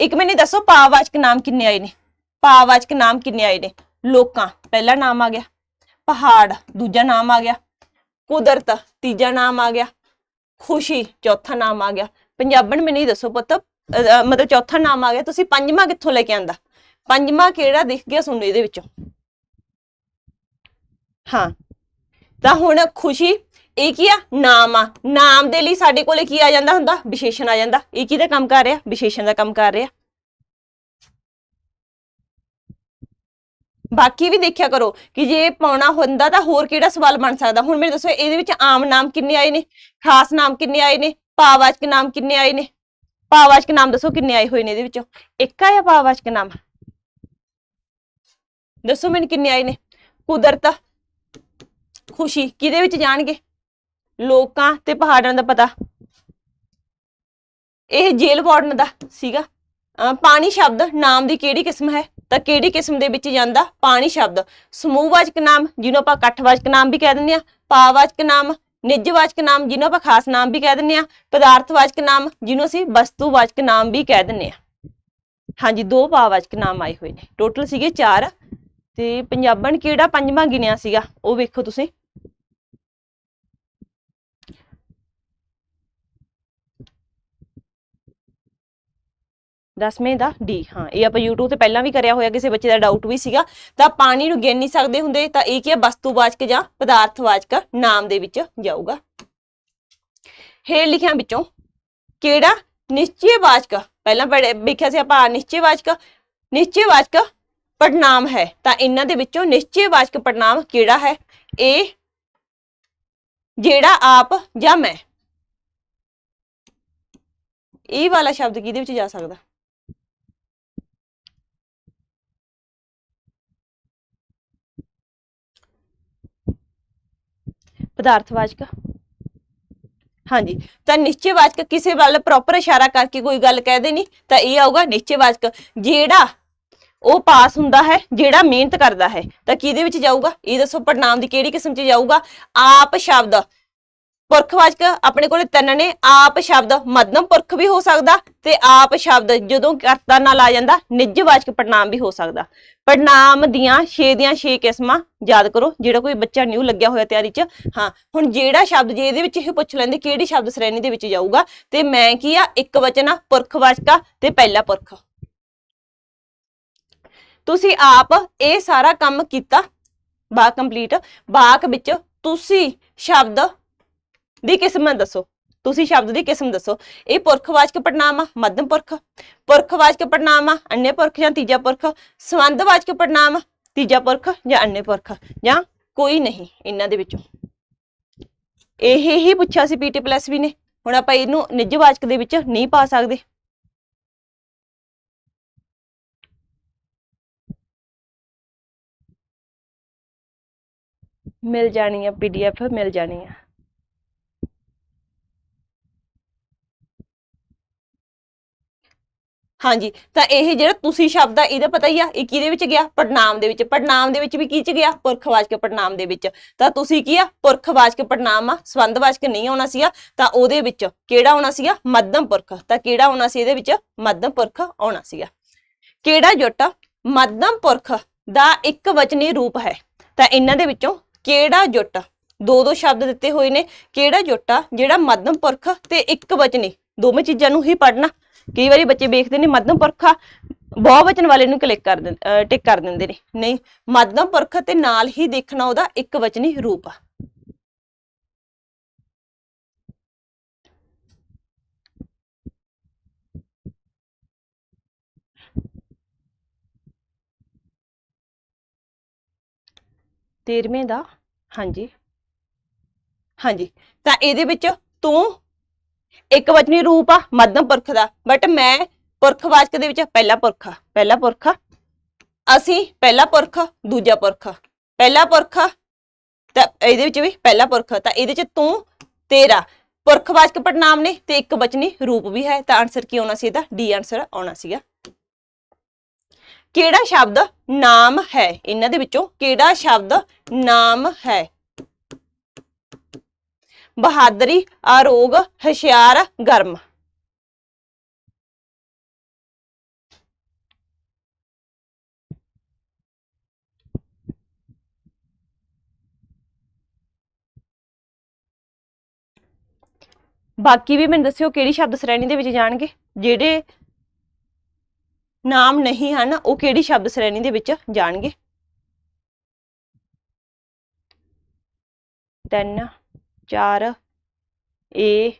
ਇੱਕ ਮੈਨੂੰ ਦੱਸੋ, ਪਾਵਾਚਕ ਨਾਮ ਕਿੰਨੇ ਆਏ ਨੇ? ਭਾਵਵਾਚਕ ਨਾਮ ਕਿੰਨੇ ਆਏ ਨੇ? ਲੋਕਾਂ, ਪਹਿਲਾ ਨਾਮ ਆ ਗਿਆ। ਪਹਾੜ, ਦੂਜਾ ਨਾਮ ਆ ਗਿਆ। ਕੁਦਰਤ, ਤੀਜਾ ਨਾਮ ਆ ਗਿਆ। ਖੁਸ਼ੀ, ਚੌਥਾ ਨਾਮ ਆ ਗਿਆ। ਪੰਜਾਬਣ ਮੈਨੂੰ ਹੀ ਦੱਸੋ ਪੁੱਤ ਮਤਲਬ ਚੌਥਾ ਨਾਮ ਆ ਗਿਆ, ਤੁਸੀਂ ਪੰਜਵਾਂ ਕਿੱਥੋਂ ਲੈ ਕੇ ਆਂਦਾ? ਪੰਜਵਾਂ ਕਿਹੜਾ ਦਿਖ ਗਿਆ ਤੁਹਾਨੂੰ ਇਹਦੇ ਵਿੱਚੋਂ? ਹਾਂ। ਤਾਂ ਹੁਣ ਖੁਸ਼ੀ, ਇਹ ਕੀ ਆ? ਨਾਮ ਆ। ਨਾਮ ਦੇ ਲਈ ਸਾਡੇ ਕੋਲੇ ਕੀ ਆ ਜਾਂਦਾ ਹੁੰਦਾ? ਵਿਸ਼ੇਸ਼ਣ ਆ ਜਾਂਦਾ। ਇਹ ਕਿਹਦਾ ਕੰਮ ਕਰ ਰਿਹਾ? ਵਿਸ਼ੇਸ਼ਣ ਦਾ ਕੰਮ ਕਰ ਰਿਹਾ। ਬਾਕੀ ਵੀ ਦੇਖਿਆ ਕਰੋ ਕਿ ਜੇ ਪਾਉਣਾ ਹੁੰਦਾ ਤਾਂ ਹੋਰ ਕਿਹੜਾ ਸਵਾਲ ਬਣ ਸਕਦਾ? ਹੁਣ ਮੈਨੂੰ ਦੱਸੋ, ਇਹਦੇ ਵਿੱਚ ਆਮ ਨਾਮ ਕਿੰਨੇ ਆਏ ਨੇ? ਖਾਸ ਨਾਮ ਕਿੰਨੇ ਆਏ ਨੇ? ਭਾਵਵਾਚਕ ਨਾਮ ਕਿੰਨੇ ਆਏ ਨੇ? ਭਾਵਵਾਚਕ ਨਾਮ ਦੱਸੋ ਕਿੰਨੇ ਆਏ ਹੋਏ ਨੇ ਇਹਦੇ ਵਿੱਚੋਂ? ਇੱਕ ਆਇਆ ਭਾਵਵਾਚਕ ਨਾਮ? ਦੱਸੋ ਮੈਨੂੰ ਕਿੰਨੇ ਆਏ ਨੇ? ਕੁਦਰਤ, ਖੁਸ਼ੀ, ਕਿਹਦੇ ਵਿੱਚ ਜਾਣਗੇ? ਲੋਕਾਂ ਤੇ ਪਹਾੜਾਂ ਦਾ ਪਤਾ। ਇਹ ਜੇਲ ਵਾਰਡਨ ਦਾ ਸੀਗਾ। ਅਹ ਪਾਣੀ ਸ਼ਬਦ ਨਾਮ ਦੀ ਕਿਹੜੀ ਕਿਸਮ ਹੈ? ਤਾਂ ਕਿਹੜੀ ਕਿਸਮ ਦੇ ਵਿੱਚ ਜਾਂਦਾ? ਪਾਣੀ ਸ਼ਬਦ। ਸਮੂਹਵਾਚਕ ਨਾਮ, ਜਿਹਨੂੰ ਆਪਾਂ ਇਕੱਠਵਾਚਕ ਨਾਮ ਵੀ ਕਹਿ ਦਿੰਦੇ ਆ ਪਾਵਾਚਕ ਨਾਮ ਨਿੱਜਵਾਚਕ ਨਾਮ, ਜਿਹਨੂੰ ਆਪਾਂ ਖਾਸ ਨਾਮ ਵੀ ਕਹਿ ਦਿੰਦੇ ਆ ਪਦਾਰਥਵਾਚਕ ਨਾਮ, ਜਿਹਨੂੰ ਅਸੀਂ ਵਸਤੂਵਾਚਕ ਨਾਮ ਵੀ ਕਹਿ ਦਿੰਦੇ ਆ ਹਾਂਜੀ, ਦੋ ਪਾਵਾਚਕ ਨਾਮ ਆਏ ਹੋਏ ਨੇ। ਟੋਟਲ ਸੀਗੇ 4 ਤੇ ਪੰਜਾਬਣ ਕਿਹੜਾ ਪੰਜਵਾਂ ਗਿਣਿਆ ਸੀਗਾ? ਉਹ ਵੇਖੋ ਤੁਸੀਂ। ਦਸਵੇਂ ਦਾ ਡੀ ਹਾਂ, ਇਹ ਆਪਾਂ YouTube ਤੇ ਪਹਿਲਾਂ ਵੀ ਕਰਿਆ ਹੋਇਆ, ਕਿਸੇ ਬੱਚੇ ਦਾ ਡਾਊਟ ਵੀ ਸੀਗਾ। ਤਾਂ ਪਾਣੀ ਨੂੰ ਗਿਣ ਨਹੀਂ ਸਕਦੇ ਹੁੰਦੇ, ਤਾਂ ਇਹ ਕੀ ਹੈ ਵਸਤੂਵਾਚਕ ਜਾਂ ਪਦਾਰਥਵਾਚਕ ਨਾਮ ਦੇ ਵਿੱਚ ਜਾਊਗਾ। ਹੇਠ ਲਿਖਿਆਂ ਵਿੱਚੋਂ, ਕਿਹੜਾ ਨਿਸ਼ਚੈਵਾਚਕ ਪਹਿਲਾਂ ਪੜ੍ਹੇ, ਵੇਖਿਆ ਸੀ ਆਪਾਂ ਨਿਸ਼ਚੈਵਾਚਕ ਨਿਸ਼ਚੈਵਾਚਕ ਪੜਨਾਮ ਹੈ। ਤਾਂ ਇਹਨਾਂ ਦੇ ਵਿੱਚੋਂ ਨਿਸ਼ਚੈਵਾਚਕ ਪੜਨਾਮ ਕਿਹੜਾ ਹੈ? ਇਹ ਜਿਹੜਾ ਆਪ ਜਾਂ ਮੈਂ ਇਹ ਵਾਲਾ ਸ਼ਬਦ ਕਿਹਦੇ ਵਿੱਚ ਜਾ ਸਕਦਾ? ਪਦਾਰਥਵਾਚਕ ਹਾਂਜੀ, ਤਾਂ ਨਿਸ਼ਚੈਵਾਚਕ ਕਿਸੇ ਵੱਲ ਪ੍ਰੋਪਰ ਇਸ਼ਾਰਾ ਕਰਕੇ ਕੋਈ ਗੱਲ ਕਹਿ ਦੇਣੀ, ਤਾਂ ਇਹ ਆਊਗਾ ਨਿਸ਼ਚੈਵਾਚਕ ਜਿਹੜਾ ਉਹ ਪਾਸ ਹੁੰਦਾ ਹੈ, ਜਿਹੜਾ ਮਿਹਨਤ ਕਰਦਾ ਹੈ, ਤਾਂ ਕਿਹਦੇ ਵਿੱਚ ਜਾਊਗਾ? ਇਹ ਦੱਸੋ ਪੜਨਾਮ ਦੀ ਕਿਹੜੀ ਕਿਸਮ 'ਚ ਜਾਊਗਾ? ਆਪ ਸ਼ਬਦ। ਪੁਰਖਵਾਚਕ ਆਪਣੇ ਕੋਲੇ ਤਿੰਨ ਨੇ, ਆਪ ਸ਼ਬਦ ਮੱਧਮ ਪੁਰਖ ਵੀ ਹੋ ਸਕਦਾ ਤੇ ਆਪ ਸ਼ਬਦ ਜਦੋਂ ਕਰਤਾ ਨਾਲ ਆ ਜਾਂਦਾ, ਨਿੱਜਵਾਚਕ ਪੜਨਾਮ ਵੀ ਹੋ ਸਕਦਾ। ਪੜਨਾਮ ਦੀਆਂ 6 ਦੀਆਂ 6 ਕਿਸਮਾਂ, ਯਾਦ ਕਰੋ ਜਿਹੜਾ ਕੋਈ ਬੱਚਾ ਨਿਊ ਲੱਗਿਆ ਹੋਇਆ ਤਿਆਰੀ 'ਚ, ਹਾਂ, ਹੁਣ ਜਿਹੜਾ ਸ਼ਬਦ ਜੇ ਇਹਦੇ ਵਿੱਚ ਇਹ ਪੁੱਛ ਲੈਂਦੇ ਕਿਹੜੀ ਸ਼ਬਦ ਸ਼੍ਰੇਣੀ ਦੇ ਵਿੱਚ ਜਾਊਗਾ, ਤੇ ਮੈਂ ਕੀ ਆ, ਇੱਕ ਵਚਨ ਆ, ਪੁਰਖਵਾਚਕ ਆ ਤੇ ਪਹਿਲਾ ਪੁਰਖ। ਤੁਸੀਂ ਆਪ ਇਹ ਸਾਰਾ ਕੰਮ ਕੀਤਾ ਬਾ ਕੰਪਲੀਟ ਬਾਕ ਵਿੱਚ ਤੁਸੀਂ ਸ਼ਬਦ ਦੀ ਕਿਸਮ ਦੱਸੋ। ਤੁਸੀਂ ਸ਼ਬਦ ਦੀ ਕਿਸਮ ਦੱਸੋ। ਇਹ ਪੁਰਖਵਾਚਕ ਪੜਨਾਮ ਆ, ਮੱਧਮ ਪੁਰਖ। ਪੁਰਖਵਾਚਕ ਪੜਨਾਮ ਆ ਅੰਨੇ ਪੁਰਖ ਜਾਂ ਤੀਜਾ ਪੁਰਖ। ਸੰਬੰਧਵਾਚਕ ਪੜਨਾਮ ਤੀਜਾ ਪੁਰਖ ਜਾਂ ਅੰਨੇ ਪੁਰਖ। ਜਾਂ ਕੋਈ ਨਹੀਂ ਇਹਨਾਂ ਦੇ ਵਿੱਚੋਂ। ਇਹ ਹੀ ਪੁੱਛਿਆ ਸੀ ਪੀਟੀ ਪਲੱਸ ਵੀ ਨੇ। ਹੁਣ ਆਪਾਂ ਇਹਨੂੰ ਨਿੱਜਵਾਚਕ ਦੇ ਵਿੱਚ ਨਹੀਂ ਪਾ ਸਕਦੇ। ਮਿਲ ਜਾਣੀ ਆ ਪੀਡੀਐਫ ਮਿਲ ਜਾਣੀ ਆ। ਹਾਂਜੀ, ਤਾਂ ਇਹ ਜਿਹੜਾ ਤੁਸੀਂ ਸ਼ਬਦ ਆ, ਇਹਦਾ ਪਤਾ ਹੀ ਆ, ਇਹ ਕਿਹਦੇ ਵਿੱਚ ਗਿਆ? ਪੜਨਾਮ ਦੇ ਵਿੱਚ। ਪੜਨਾਮ ਦੇ ਵਿੱਚ ਵੀ ਕੀ ਚ ਗਿਆ? ਪੁਰਖਵਾਚਕ ਪੜਨਾਮ ਦੇ ਵਿੱਚ। ਤਾਂ ਤੁਸੀਂ ਕੀ ਆ? ਪੁਰਖਵਾਚਕ ਪੜਨਾਮ ਆ, ਸੰਬੰਧਵਾਚਕ ਨਹੀਂ ਆਉਣਾ ਸੀਗਾ, ਤਾਂ ਉਹਦੇ ਵਿੱਚ ਕਿਹੜਾ ਆਉਣਾ ਸੀਗਾ? ਮੱਧਮ ਪੁਰਖ। ਤਾਂ ਕਿਹੜਾ ਆਉਣਾ ਸੀ ਇਹਦੇ ਵਿੱਚ? ਮੱਧਮ ਪੁਰਖ ਆਉਣਾ ਸੀਗਾ। ਕਿਹੜਾ ਜੁੱਟ? ਮੱਧਮ ਪੁਰਖ ਦਾ ਇੱਕ ਵਚਨੀ ਰੂਪ ਹੈ। ਤਾਂ ਇਹਨਾਂ ਦੇ ਵਿੱਚੋਂ ਕਿਹੜਾ ਜੁੱਟ? ਦੋ ਦੋ ਸ਼ਬਦ ਦਿੱਤੇ ਹੋਏ ਨੇ। ਕਿਹੜਾ ਜੁੱਟ ਆ, ਜਿਹੜਾ ਮੱਧਮ ਪੁਰਖ ਤੇ ਇੱਕ ਵਚਨੀ? ਦੋਵੇਂ ਚੀਜ਼ਾਂ ਨੂੰ ਹੀ ਪੜਨਾ ਕਈ ਵਾਰੀ ਬੱਚੇ ਵੇਖਦੇ ਨੇ ਮੱਧਮ ਪੁਰਖ ਆ ਬਹੁ ਵਚਨ ਵਾਲੇ ਨੂੰ ਕਲਿੱਕ ਕਰ ਦਿੰਦੇ ਟਿਕ ਕਰ ਦਿੰਦੇ ਨੇ। ਨਹੀਂ, ਮੱਧਮ ਪੁਰਖ ਤੇ ਨਾਲ ਹੀ ਦੇਖਣਾ ਉਹਦਾ ਇੱਕ ਵਚਨੀ ਰੂਪ ਆ। ਤੇਰਵੇਂ ਦਾ, ਹਾਂਜੀ। ਹਾਂਜੀ, ਤਾਂ ਇਹਦੇ ਵਿੱਚ ਤੂੰ ਇੱਕ ਵਚਨੀ ਰੂਪ ਆ, ਮੱਧਮ ਪੁਰਖ ਦਾ। ਬਟ ਮੈਂ ਪੁਰਖਵਾਚਕ ਦੇ ਵਿੱਚ ਪਹਿਲਾ ਪੁਰਖ ਆ, ਪਹਿਲਾ ਪੁਰਖ ਅਸੀਂ ਪਹਿਲਾ ਪੁਰਖ ਦੂਜਾ ਪੁਰਖ ਪਹਿਲਾ ਪੁਰਖ ਤਾਂ ਇਹਦੇ ਵਿੱਚ ਵੀ ਪਹਿਲਾ ਪੁਰਖ ਤਾਂ ਇਹਦੇ ਵਿੱਚ ਤੂੰ, ਤੇਰਾ। ਪੁਰਖਵਾਚਕ ਪੜਨਾਮ ਨੇ ਤੇ ਇੱਕ ਬਚਨੀ ਰੂਪ ਵੀ ਹੈ, ਤਾਂ ਆਨਸਰ ਕੀ ਆਉਣਾ ਸੀ ਇਹਦਾ? ਡੀ ਆਨਸਰ ਆਉਣਾ ਸੀਗਾ। ਕਿਹੜਾ ਸ਼ਬਦ ਨਾਮ ਹੈ? ਇਹਨਾਂ ਦੇ ਵਿੱਚੋਂ ਕਿਹੜਾ ਸ਼ਬਦ ਨਾਮ ਹੈ? ਬਹਾਦਰੀ, ਆਰੋਗ, ਹੁਸ਼ਿਆਰ, ਗਰਮ। ਬਾਕੀ ਵੀ ਮੈਨੂੰ ਦੱਸਿਓ ਕਿਹੜੀ ਸ਼ਬਦ ਸ਼੍ਰੇਣੀ ਦੇ ਵਿੱਚ ਜਾਣਗੇ? ਜਿਹੜੇ ਨਾਮ ਨਹੀਂ ਹਨ, ਉਹ ਕਿਹੜੀ ਸ਼ਬਦ ਸ਼੍ਰੇਣੀ ਦੇ ਵਿੱਚ ਜਾਣਗੇ? ਤਿੰਨ। ਚਾਰ ਏ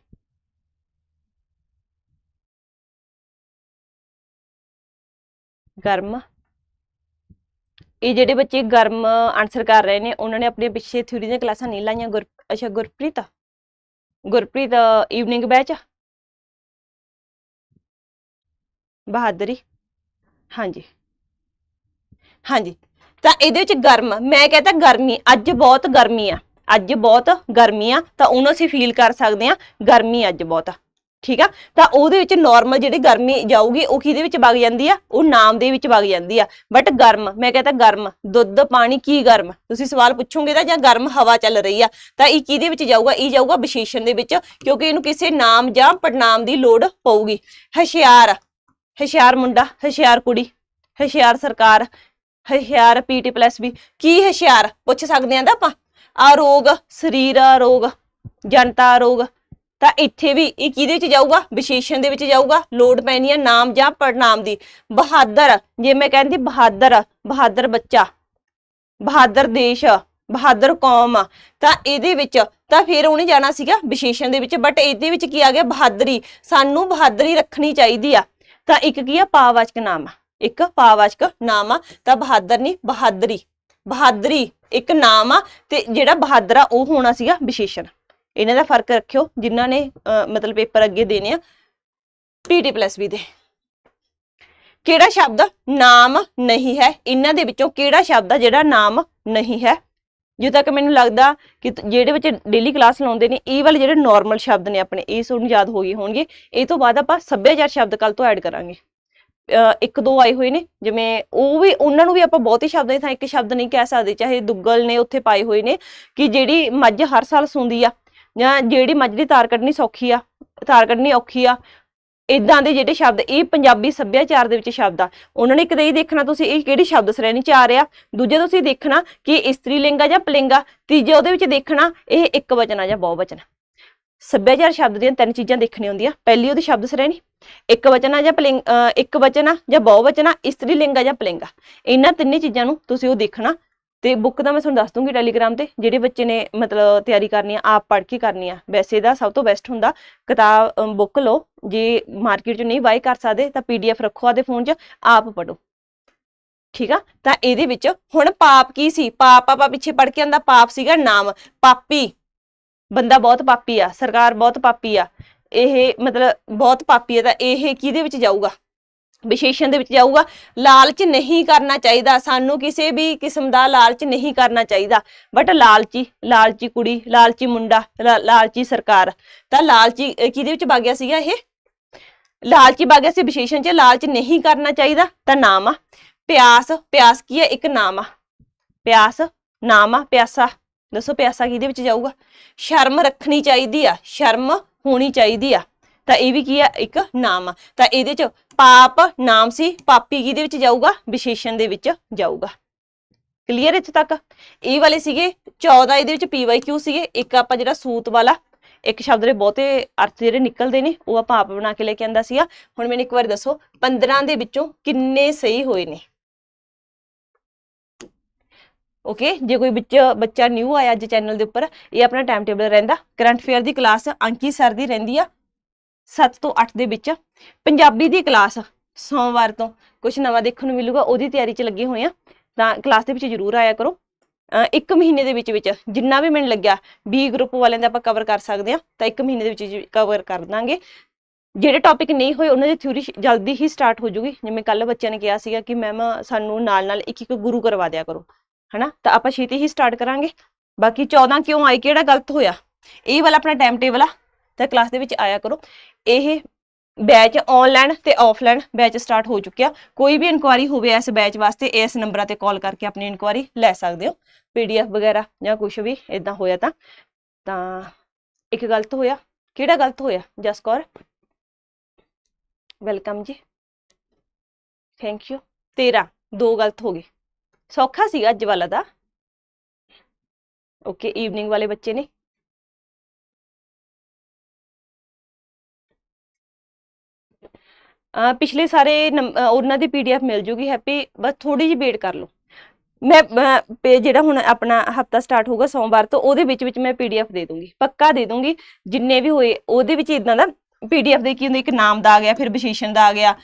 ਗਰਮ। ਇਹ ਜਿਹੜੇ ਬੱਚੇ ਗਰਮ ਆਨਸਰ ਕਰ ਰਹੇ ਨੇ, ਉਹਨਾਂ ਨੇ ਆਪਣੇ ਪਿੱਛੇ ਥਿਊਰੀ ਦੀਆਂ ਕਲਾਸਾਂ ਨਹੀਂ ਲਾਈਆਂ, ਗੁਰ, ਅੱਛਾ, ਗੁਰਪ੍ਰੀਤ? ਗੁਰਪ੍ਰੀਤ ਈਵਨਿੰਗ ਬੈਚ ਬਹਾਦਰੀ। ਹਾਂਜੀ। ਹਾਂਜੀ। ਤਾਂ ਇਹਦੇ ਵਿੱਚ ਗਰਮ, ਮੈਂ ਕਹਿੰਦਾ ਗਰਮੀ, ਅੱਜ ਬਹੁਤ ਗਰਮੀ ਆ। ਅੱਜ ਬਹੁਤ ਗਰਮੀ ਆ, ਤਾਂ ਉਹਨੂੰ ਅਸੀਂ ਫੀਲ ਕਰ ਸਕਦੇ ਆ, ਗਰਮੀ ਅੱਜ ਬਹੁਤ ਆ। ਠੀਕ ਆ? ਤਾਂ ਉਹਦੇ ਵਿੱਚ ਨਾਰਮਲ ਜਿਹੜੀ ਗਰਮੀ ਜਾਊਗੀ, ਉਹ ਕਿਹਦੇ ਵਿੱਚ ਵਗ ਜਾਂਦੀ ਆ? ਉਹ ਨਾਮ ਦੇ ਵਿੱਚ ਵਗ ਜਾਂਦੀ ਆ। ਬਟ ਗਰਮ, ਮੈਂ ਕਹਿੰਦਾ ਗਰਮ। ਦੁੱਧ, ਪਾਣੀ, ਕੀ ਗਰਮ? ਤੁਸੀਂ ਸਵਾਲ ਪੁੱਛੋਗੇ ਤਾਂ, ਜਾਂ ਗਰਮ ਹਵਾ ਚੱਲ ਰਹੀ ਆ, ਤਾਂ ਇਹ ਕਿਹਦੇ ਵਿੱਚ ਜਾਊਗਾ? ਇਹ ਜਾਊਗਾ ਵਿਸ਼ੇਸ਼ਣ ਦੇ ਵਿੱਚ, ਕਿਉਂਕਿ ਇਹਨੂੰ ਕਿਸੇ ਨਾਮ ਜਾਂ ਪੜਨਾਮ ਦੀ ਲੋੜ ਪਊਗੀ। ਹੁਸ਼ਿਆਰ ਹੁਸ਼ਿਆਰ ਮੁੰਡਾ, ਹੁਸ਼ਿਆਰ ਕੁੜੀ, ਹੁਸ਼ਿਆਰ ਸਰਕਾਰ, ਹੁਸ਼ਿਆਰ ਪੀਟੀ ਪਲੱਸ ਵੀ ਕੀ ਹੁਸ਼ਿਆਰ? ਪੁੱਛ ਸਕਦੇ ਆਂ ਤਾਂ ਆਪਾਂ। ਆ ਰੋਗ, ਸਰੀਰ ਰੋਗ, ਜਨਤਾ ਰੋਗ, ਤਾਂ ਇੱਥੇ ਵੀ ਇਹ ਕਿਹਦੇ ਵਿੱਚ ਜਾਊਗਾ? ਵਿਸ਼ੇਸ਼ਣ ਦੇ ਵਿੱਚ ਜਾਊਗਾ? ਲੋੜ ਪੈਣੀ ਹੈ ਨਾਮ ਜਾਂ ਪੜਨਾਮ ਦੀ। ਬਹਾਦਰ, ਜੇ ਮੈਂ ਕਹਿੰਦੀ ਬਹਾਦਰ ਬਹਾਦਰ ਬੱਚਾ, ਬਹਾਦਰ ਦੇਸ਼, ਬਹਾਦਰ ਕੌਮ, ਤਾਂ ਇਹਦੇ ਵਿੱਚ, ਤਾਂ ਫਿਰ ਉਹਨੇ ਜਾਣਾ ਸੀਗਾ ਵਿਸ਼ੇਸ਼ਣ ਦੇ ਵਿੱਚ ਬਟ ਇਹਦੇ ਵਿੱਚ ਕੀ ਆ ਗਿਆ? ਬਹਾਦਰੀ। ਸਾਨੂੰ ਬਹਾਦਰੀ ਰੱਖਣੀ ਚਾਹੀਦੀ ਆ। ਤਾਂ ਇੱਕ ਕੀ ਆ? ਪਾਵਾਚਕ ਨਾਮ ਆ। ਇੱਕ ਪਾਵਾਚਕ ਨਾਮ ਆ। ਤਾਂ ਬਹਾਦਰ ਨਹੀਂ ਬਹਾਦਰੀ। ਬਹਾਦਰੀ ਇੱਕ ਨਾਮ ਆ ਤੇ ਜਿਹੜਾ ਬਹਾਦਰ ਆ ਉਹ ਹੋਣਾ ਸੀਗਾ ਵਿਸ਼ੇਸ਼ਣ। ਇਹਨਾਂ ਦਾ ਫ਼ਰਕ ਰੱਖਿਓ ਜਿਨ੍ਹਾਂ ਨੇ ਅਹ, ਮਤਲਬ ਪੇਪਰ ਅੱਗੇ ਦੇਣੇ ਆ ਪੀਟੀ ਪਲੱਸ ਵੀ ਦੇ। ਕਿਹੜਾ ਸ਼ਬਦ ਨਾਮ ਨਹੀਂ ਹੈ? ਇਹਨਾਂ ਦੇ ਵਿੱਚੋਂ ਕਿਹੜਾ ਸ਼ਬਦ ਆ ਜਿਹੜਾ ਨਾਮ ਨਹੀਂ ਹੈ? ਜਿੱਥੇ ਤੱਕ ਮੈਨੂੰ ਲੱਗਦਾ ਕਿ ਜਿਹੜੇ ਬੱਚੇ ਡੇਲੀ ਕਲਾਸ ਲਾਉਂਦੇ ਨੇ ਇਹ ਵਾਲੇ ਜਿਹੜੇ ਨਾਰਮਲ ਸ਼ਬਦ ਨੇ ਆਪਣੇ ਇਹ ਤੁਹਾਨੂੰ ਯਾਦ ਹੋ ਗਏ ਹੋਣਗੇ। ਇਹ ਤੋਂ ਬਾਅਦ ਆਪਾਂ ਸੱਭਿਆਚਾਰ ਸ਼ਬਦ ਕੱਲ ਤੋਂ ਐਡ ਕਰਾਂਗੇ। ਇੱਕ ਦੋ ਆਏ ਹੋਏ ਨੇ, ਜਿਵੇਂ ਉਹ ਵੀ, ਉਹਨਾਂ ਨੂੰ ਵੀ ਆਪਾਂ ਬਹੁਤੇ ਸ਼ਬਦਾਂ ਦੀ ਥਾਂ ਇੱਕ ਸ਼ਬਦ ਨਹੀਂ ਕਹਿ ਸਕਦੇ, ਚਾਹੇ ਦੁੱਗਲ ਨੇ, ਉੱਥੇ ਪਾਏ ਹੋਏ ਨੇ, ਕਿ ਜਿਹੜੀ ਮੱਝ ਹਰ ਸਾਲ ਸੂੰਦੀ ਆ, ਜਾਂ ਜਿਹੜੀ ਮੱਝ ਦੀ ਤਾਰ ਕੱਢਣੀ ਸੌਖੀ ਆ, ਤਾਰ ਕੱਢਣੀ ਔਖੀ ਆ ਇਦਾਂ ਦੇ ਜਿਹੜੇ ਸ਼ਬਦ, ਇਹ ਪੰਜਾਬੀ ਸੱਭਿਆਚਾਰ ਦੇ ਵਿੱਚ ਸ਼ਬਦ ਆ। ਉਹਨਾਂ ਨੇ ਕਦੇ ਇਹ ਦੇਖਣਾ, ਤੁਸੀਂ ਇਹ ਕਿਹੜੀ ਸ਼ਬਦ ਸ਼੍ਰੇਣੀ ਚ ਆ ਰਿਹਾ, ਦੂਜੇ ਤੁਸੀਂ ਦੇਖਣਾ ਕਿ ਇਸਤਰੀ ਲਿੰਗ ਆ ਜਾਂ ਪਲਿੰਗ ਆ ਤੀਜੇ ਉਹਦੇ ਵਿੱਚ ਦੇਖਣਾ, ਇਹ ਇੱਕ ਵਚਨ ਆ ਜਾਂ ਬਹੁਵਚਨ। ਸੱਭਿਆਚਾਰ ਸ਼ਬਦ ਦੀਆਂ ਤਿੰਨ ਚੀਜ਼ਾਂ ਦੇਖਣੀਆਂ ਹੁੰਦੀਆਂ। ਪਹਿਲੀ ਉਹਦੀ ਸ਼ਬਦ ਸ਼੍ਰੇਣੀ ਇੱਕ ਵਚਨ ਆ ਜਾਂ ਪਲਿੰਗ ਇੱਕ ਵਚਨ ਆ ਜਾਂ ਬਹੁਵਚਨ ਆ, ਇਸਤਰੀ ਲਿੰਗ ਆ ਜਾਂ ਪਲਿੰਗ ਆ। ਇਹਨਾਂ ਤਿੰਨੇ ਚੀਜ਼ਾਂ ਨੂੰ ਤੁਸੀਂ ਉਹ ਦੇਖਣਾ। ਤੇ ਬੁੱਕ ਦਾ ਮੈਂ ਤੁਹਾਨੂੰ ਦੱਸ ਦੂੰਗੀ ਟੈਲੀਗ੍ਰਾਮ ਤੇ, ਜਿਹੜੇ ਬੱਚੇ ਨੇ ਮਤਲਬ ਤਿਆਰੀ ਕਰਨੀ ਆ, ਆਪ ਪੜ੍ਹ ਕੇ ਕਰਨੀ ਆ। ਵੈਸੇ ਦਾ ਸਭ ਤੋਂ ਬੈਸਟ ਹੁੰਦਾ ਕਿਤਾਬ ਬੁੱਕ ਲਓ। ਜੇ ਮਾਰਕੀਟ 'ਚ ਨਹੀਂ ਬਾਈ ਕਰ ਸਕਦੇ, ਤਾਂ ਪੀਡੀਐਫ ਰੱਖੋ ਆਦੇ ਫੋਨ 'ਚ, ਆਪ ਪੜੋ ਠੀਕ ਆ? ਤਾਂ ਇਹਦੇ ਵਿੱਚ ਹੁਣ ਪਾਪ ਕੀ ਸੀ? ਪਾਪ ਆਪਾਂ ਪਿੱਛੇ ਪੜ ਕੇ ਆਂਦਾ, ਪਾਪ ਸੀਗਾ ਨਾਮ। ਪਾਪੀ। ਬੰਦਾ ਬਹੁਤ ਪਾਪੀ ਆ, ਸਰਕਾਰ ਬਹੁਤ ਪਾਪੀ ਆ, ਇਹ ਮਤਲਬ ਬਹੁਤ ਪਾਪੀ ਆ ਤਾਂ ਇਹ ਕਿਹਦੇ ਵਿੱਚ ਜਾਊਗਾ? ਵਿਸ਼ੇਸ਼ਣ ਦੇ ਵਿੱਚ ਜਾਊਗਾ? ਲਾਲਚ ਨਹੀਂ ਕਰਨਾ ਚਾਹੀਦਾ, ਸਾਨੂੰ ਕਿਸੇ ਵੀ ਕਿਸਮ ਦਾ ਲਾਲਚ ਨਹੀਂ ਕਰਨਾ ਚਾਹੀਦਾ। ਬਟ ਲਾਲਚੀ ਲਾਲਚੀ ਕੁੜੀ, ਲਾਲਚੀ ਮੁੰਡਾ, ਲਾ- ਲਾਲਚੀ ਸਰਕਾਰ, ਤਾਂ ਲਾਲਚੀ ਕਿਹਦੇ ਵਿੱਚ ਵਗ ਗਿਆ ਸੀਗਾ ਇਹ? ਲਾਲਚੀ ਵਗ ਗਿਆ ਸੀ ਵਿਸ਼ੇਸ਼ਣ 'ਚ, ਲਾਲਚ ਨਹੀਂ ਕਰਨਾ ਚਾਹੀਦਾ, ਤਾਂ ਨਾਮ ਆ। ਪਿਆਸ ਪਿਆਸ ਕੀ ਹੈ ਇੱਕ ਨਾਮ ਆ। ਪਿਆਸ, ਨਾਮ ਆ, ਪਿਆਸਾ। ਦੱਸੋ ਪਿਆਸਾ ਕਿਹਦੇ ਵਿੱਚ ਜਾਊਗਾ? ਸ਼ਰਮ ਰੱਖਣੀ ਚਾਹੀਦੀ ਆ, ਸ਼ਰਮ ਹੋਣੀ ਚਾਹੀਦੀ ਆ। ਤਾਂ ਇਹ ਵੀ ਕੀ ਆ? ਇੱਕ ਨਾਮ ਆ। ਤਾਂ ਇਹਦੇ 'ਚ ਪਾਪ ਨਾਮ ਸੀ, ਪਾਪੀ ਕਿਹਦੇ ਵਿੱਚ ਜਾਊਗਾ? ਵਿਸ਼ੇਸ਼ਣ ਦੇ ਵਿੱਚ ਜਾਊਗਾ। ਕਲੀਅਰ ਇੱਥੇ ਤੱਕ? ਇਹ ਵਾਲੇ ਸੀਗੇ 14 ਇਹਦੇ ਵਿੱਚ ਪੀਵਾਈਕਿਊ ਸੀਗੇ। ਇੱਕ ਆਪਾਂ ਜਿਹੜਾ ਸੂਤ ਵਾਲਾ, ਇੱਕ ਸ਼ਬਦ ਦੇ ਬਹੁਤੇ ਅਰਥ ਜਿਹੜੇ ਨਿਕਲਦੇ ਨੇ, ਉਹ ਆਪਾਂ ਆਪ ਬਣਾ ਕੇ ਲੈ ਕੇ ਆਂਦਾ ਸੀਗਾ। ਹੁਣ ਮੈਨੂੰ ਇੱਕ ਵਾਰ ਦੱਸੋ 15 ਦੇ ਵਿੱਚੋਂ ਕਿੰਨੇ ਸਹੀ ਹੋਏ ਨੇ? ਓਕੇ ਜੇ ਕੋਈ ਵਿੱਚ ਬੱਚਾ ਨਿਊ ਆਇਆ ਅੱਜ ਚੈਨਲ ਦੇ ਉੱਪਰ, ਇਹ ਆਪਣਾ ਟਾਈਮ ਟੇਬਲ ਰਹਿੰਦਾ। ਕਰੰਟ ਅਫੇਅਰ ਦੀ ਕਲਾਸ ਅੰਕੀ ਸਰ ਦੀ ਰਹਿੰਦੀ ਆ 7 ਤੋਂ 8 ਦੇ ਵਿੱਚ। ਪੰਜਾਬੀ ਦੀ ਕਲਾਸ ਸੋਮਵਾਰ ਤੋਂ ਕੁਝ ਨਵਾਂ ਦੇਖਣ ਨੂੰ ਮਿਲੂਗਾ, ਉਹਦੀ ਤਿਆਰੀ 'ਚ ਲੱਗੇ ਹੋਏ ਆ। ਤਾਂ ਕਲਾਸ ਦੇ ਵਿੱਚ ਜਰੂਰ ਆਇਆ ਕਰੋ। ਇੱਕ ਮਹੀਨੇ ਦੇ ਵਿੱਚ ਵਿੱਚ, ਜਿੰਨਾ ਵੀ ਮੈਨੂੰ ਲੱਗਿਆ ਬੀ ਗਰੁੱਪ ਵਾਲਿਆਂ ਦਾ ਆਪਾਂ ਕਵਰ ਕਰ ਸਕਦੇ ਆ, ਤਾਂ ਇੱਕ ਮਹੀਨੇ ਦੇ ਵਿੱਚ ਕਵਰ ਕਰ ਦਾਂਗੇ। ਜਿਹੜੇ ਟੌਪਿਕ ਨਹੀਂ ਹੋਏ, ਉਹਨਾਂ ਦੀ ਥਿਊਰੀ ਜਲਦੀ ਹੀ ਸਟਾਰਟ ਹੋ ਜੂਗੀ। ਜਿਵੇਂ ਕੱਲ ਬੱਚਿਆਂ ਨੇ ਕਿਹਾ ਸੀਗਾ ਕਿ ਮੈਮ ਸਾਨੂੰ ਨਾਲ ਨਾਲ ਇੱਕ ਇੱਕ ਗੁਰੂ ਕਰਵਾ ਦਿਆ ਕਰੋ। ਹਨਾ? ਤਾਂ ਆਪਾਂ ਛੇਤੀ ਹੀ ਸਟਾਰਟ ਕਰਾਂਗੇ। ਬਾਕੀ 14 ਕਿਉਂ ਆਈ ਕਿਹੜਾ ਗਲਤ ਹੋਇਆ? ਇਹ ਵਾਲਾ ਆਪਣਾ ਟਾਈਮ ਟੇਬਲ ਆ, ਤਾਂ ਕਲਾਸ ਦੇ ਵਿੱਚ ਆਇਆ ਕਰੋ। ਇਹ ਬੈਚ ਆਨਲਾਈਨ ਤੇ ਆਫਲਾਈਨ ਬੈਚ ਸਟਾਰਟ ਹੋ ਚੁੱਕਿਆ। ਕੋਈ ਵੀ ਇਨਕੁਆਰੀ ਹੋਵੇ ਇਸ ਬੈਚ ਵਾਸਤੇ, ਇਸ ਨੰਬਰਾਂ ਤੇ ਕਾਲ ਕਰਕੇ ਆਪਣੀ ਇਨਕੁਆਰੀ ਲੈ ਸਕਦੇ ਹੋ। ਪੀਡੀਐਫ ਵਗੈਰਾ ਜਾਂ ਕੁਝ ਵੀ ਇਦਾਂ ਹੋਇਆ ਤਾਂ। ਤਾਂ ਇੱਕ ਗਲਤ ਹੋਇਆ। ਕਿਹੜਾ ਗਲਤ ਹੋਇਆ? ਜਸਕੌਰ? ਵੈਲਕਮ ਜੀ। ਥੈਂਕ ਯੂ 13 ਦੋ ਗਲਤ ਹੋ ਗਏ। ਸੌਖਾ ਸੀਗਾ ਅੱਜ ਵਾਲਾ ਦਾ ਓਕੇ ਈਵਨਿੰਗ ਵਾਲੇ ਬੱਚੇ ਨੇ। ਪਿਛਲੇ ਸਾਰੇ ਨੰਬ- ਅਹ ਉਹਨਾਂ ਦੀ ਪੀਡੀਐਫ ਮਿਲ ਜੂਗੀ, ਹੈਪੀ, ਬਸ ਥੋੜੀ ਜਿਹੀ ਵੇਟ ਕਰ ਲਓ। ਮੈਂ ਜਿਹੜਾ ਹੁਣ ਆਪਣਾ ਹਫਤਾ ਸਟਾਰਟ ਹੋਊਗਾ ਸੋਮਵਾਰ ਤੋਂ, ਉਹਦੇ ਵਿੱਚ ਵਿੱਚ ਮੈਂ ਪੀਡੀਐਫ ਦੇ ਦੂੰਗੀ, ਪੱਕਾ ਦੇ ਦੂੰਗੀ। ਜਿੰਨੇ ਵੀ ਹੋਏ, ਉਹਦੇ ਵਿੱਚ ਇਦਾਂ ਦਾ ਪੀਡੀਐਫ ਦੇ ਕੀ ਹੁੰਦਾ, ਇੱਕ ਨਾਮ ਦਾ ਆ ਗਿਆ, ਫਿਰ ਵਿਸ਼ੇਸ਼ਣ ਦਾ ਆ ਗਿਆ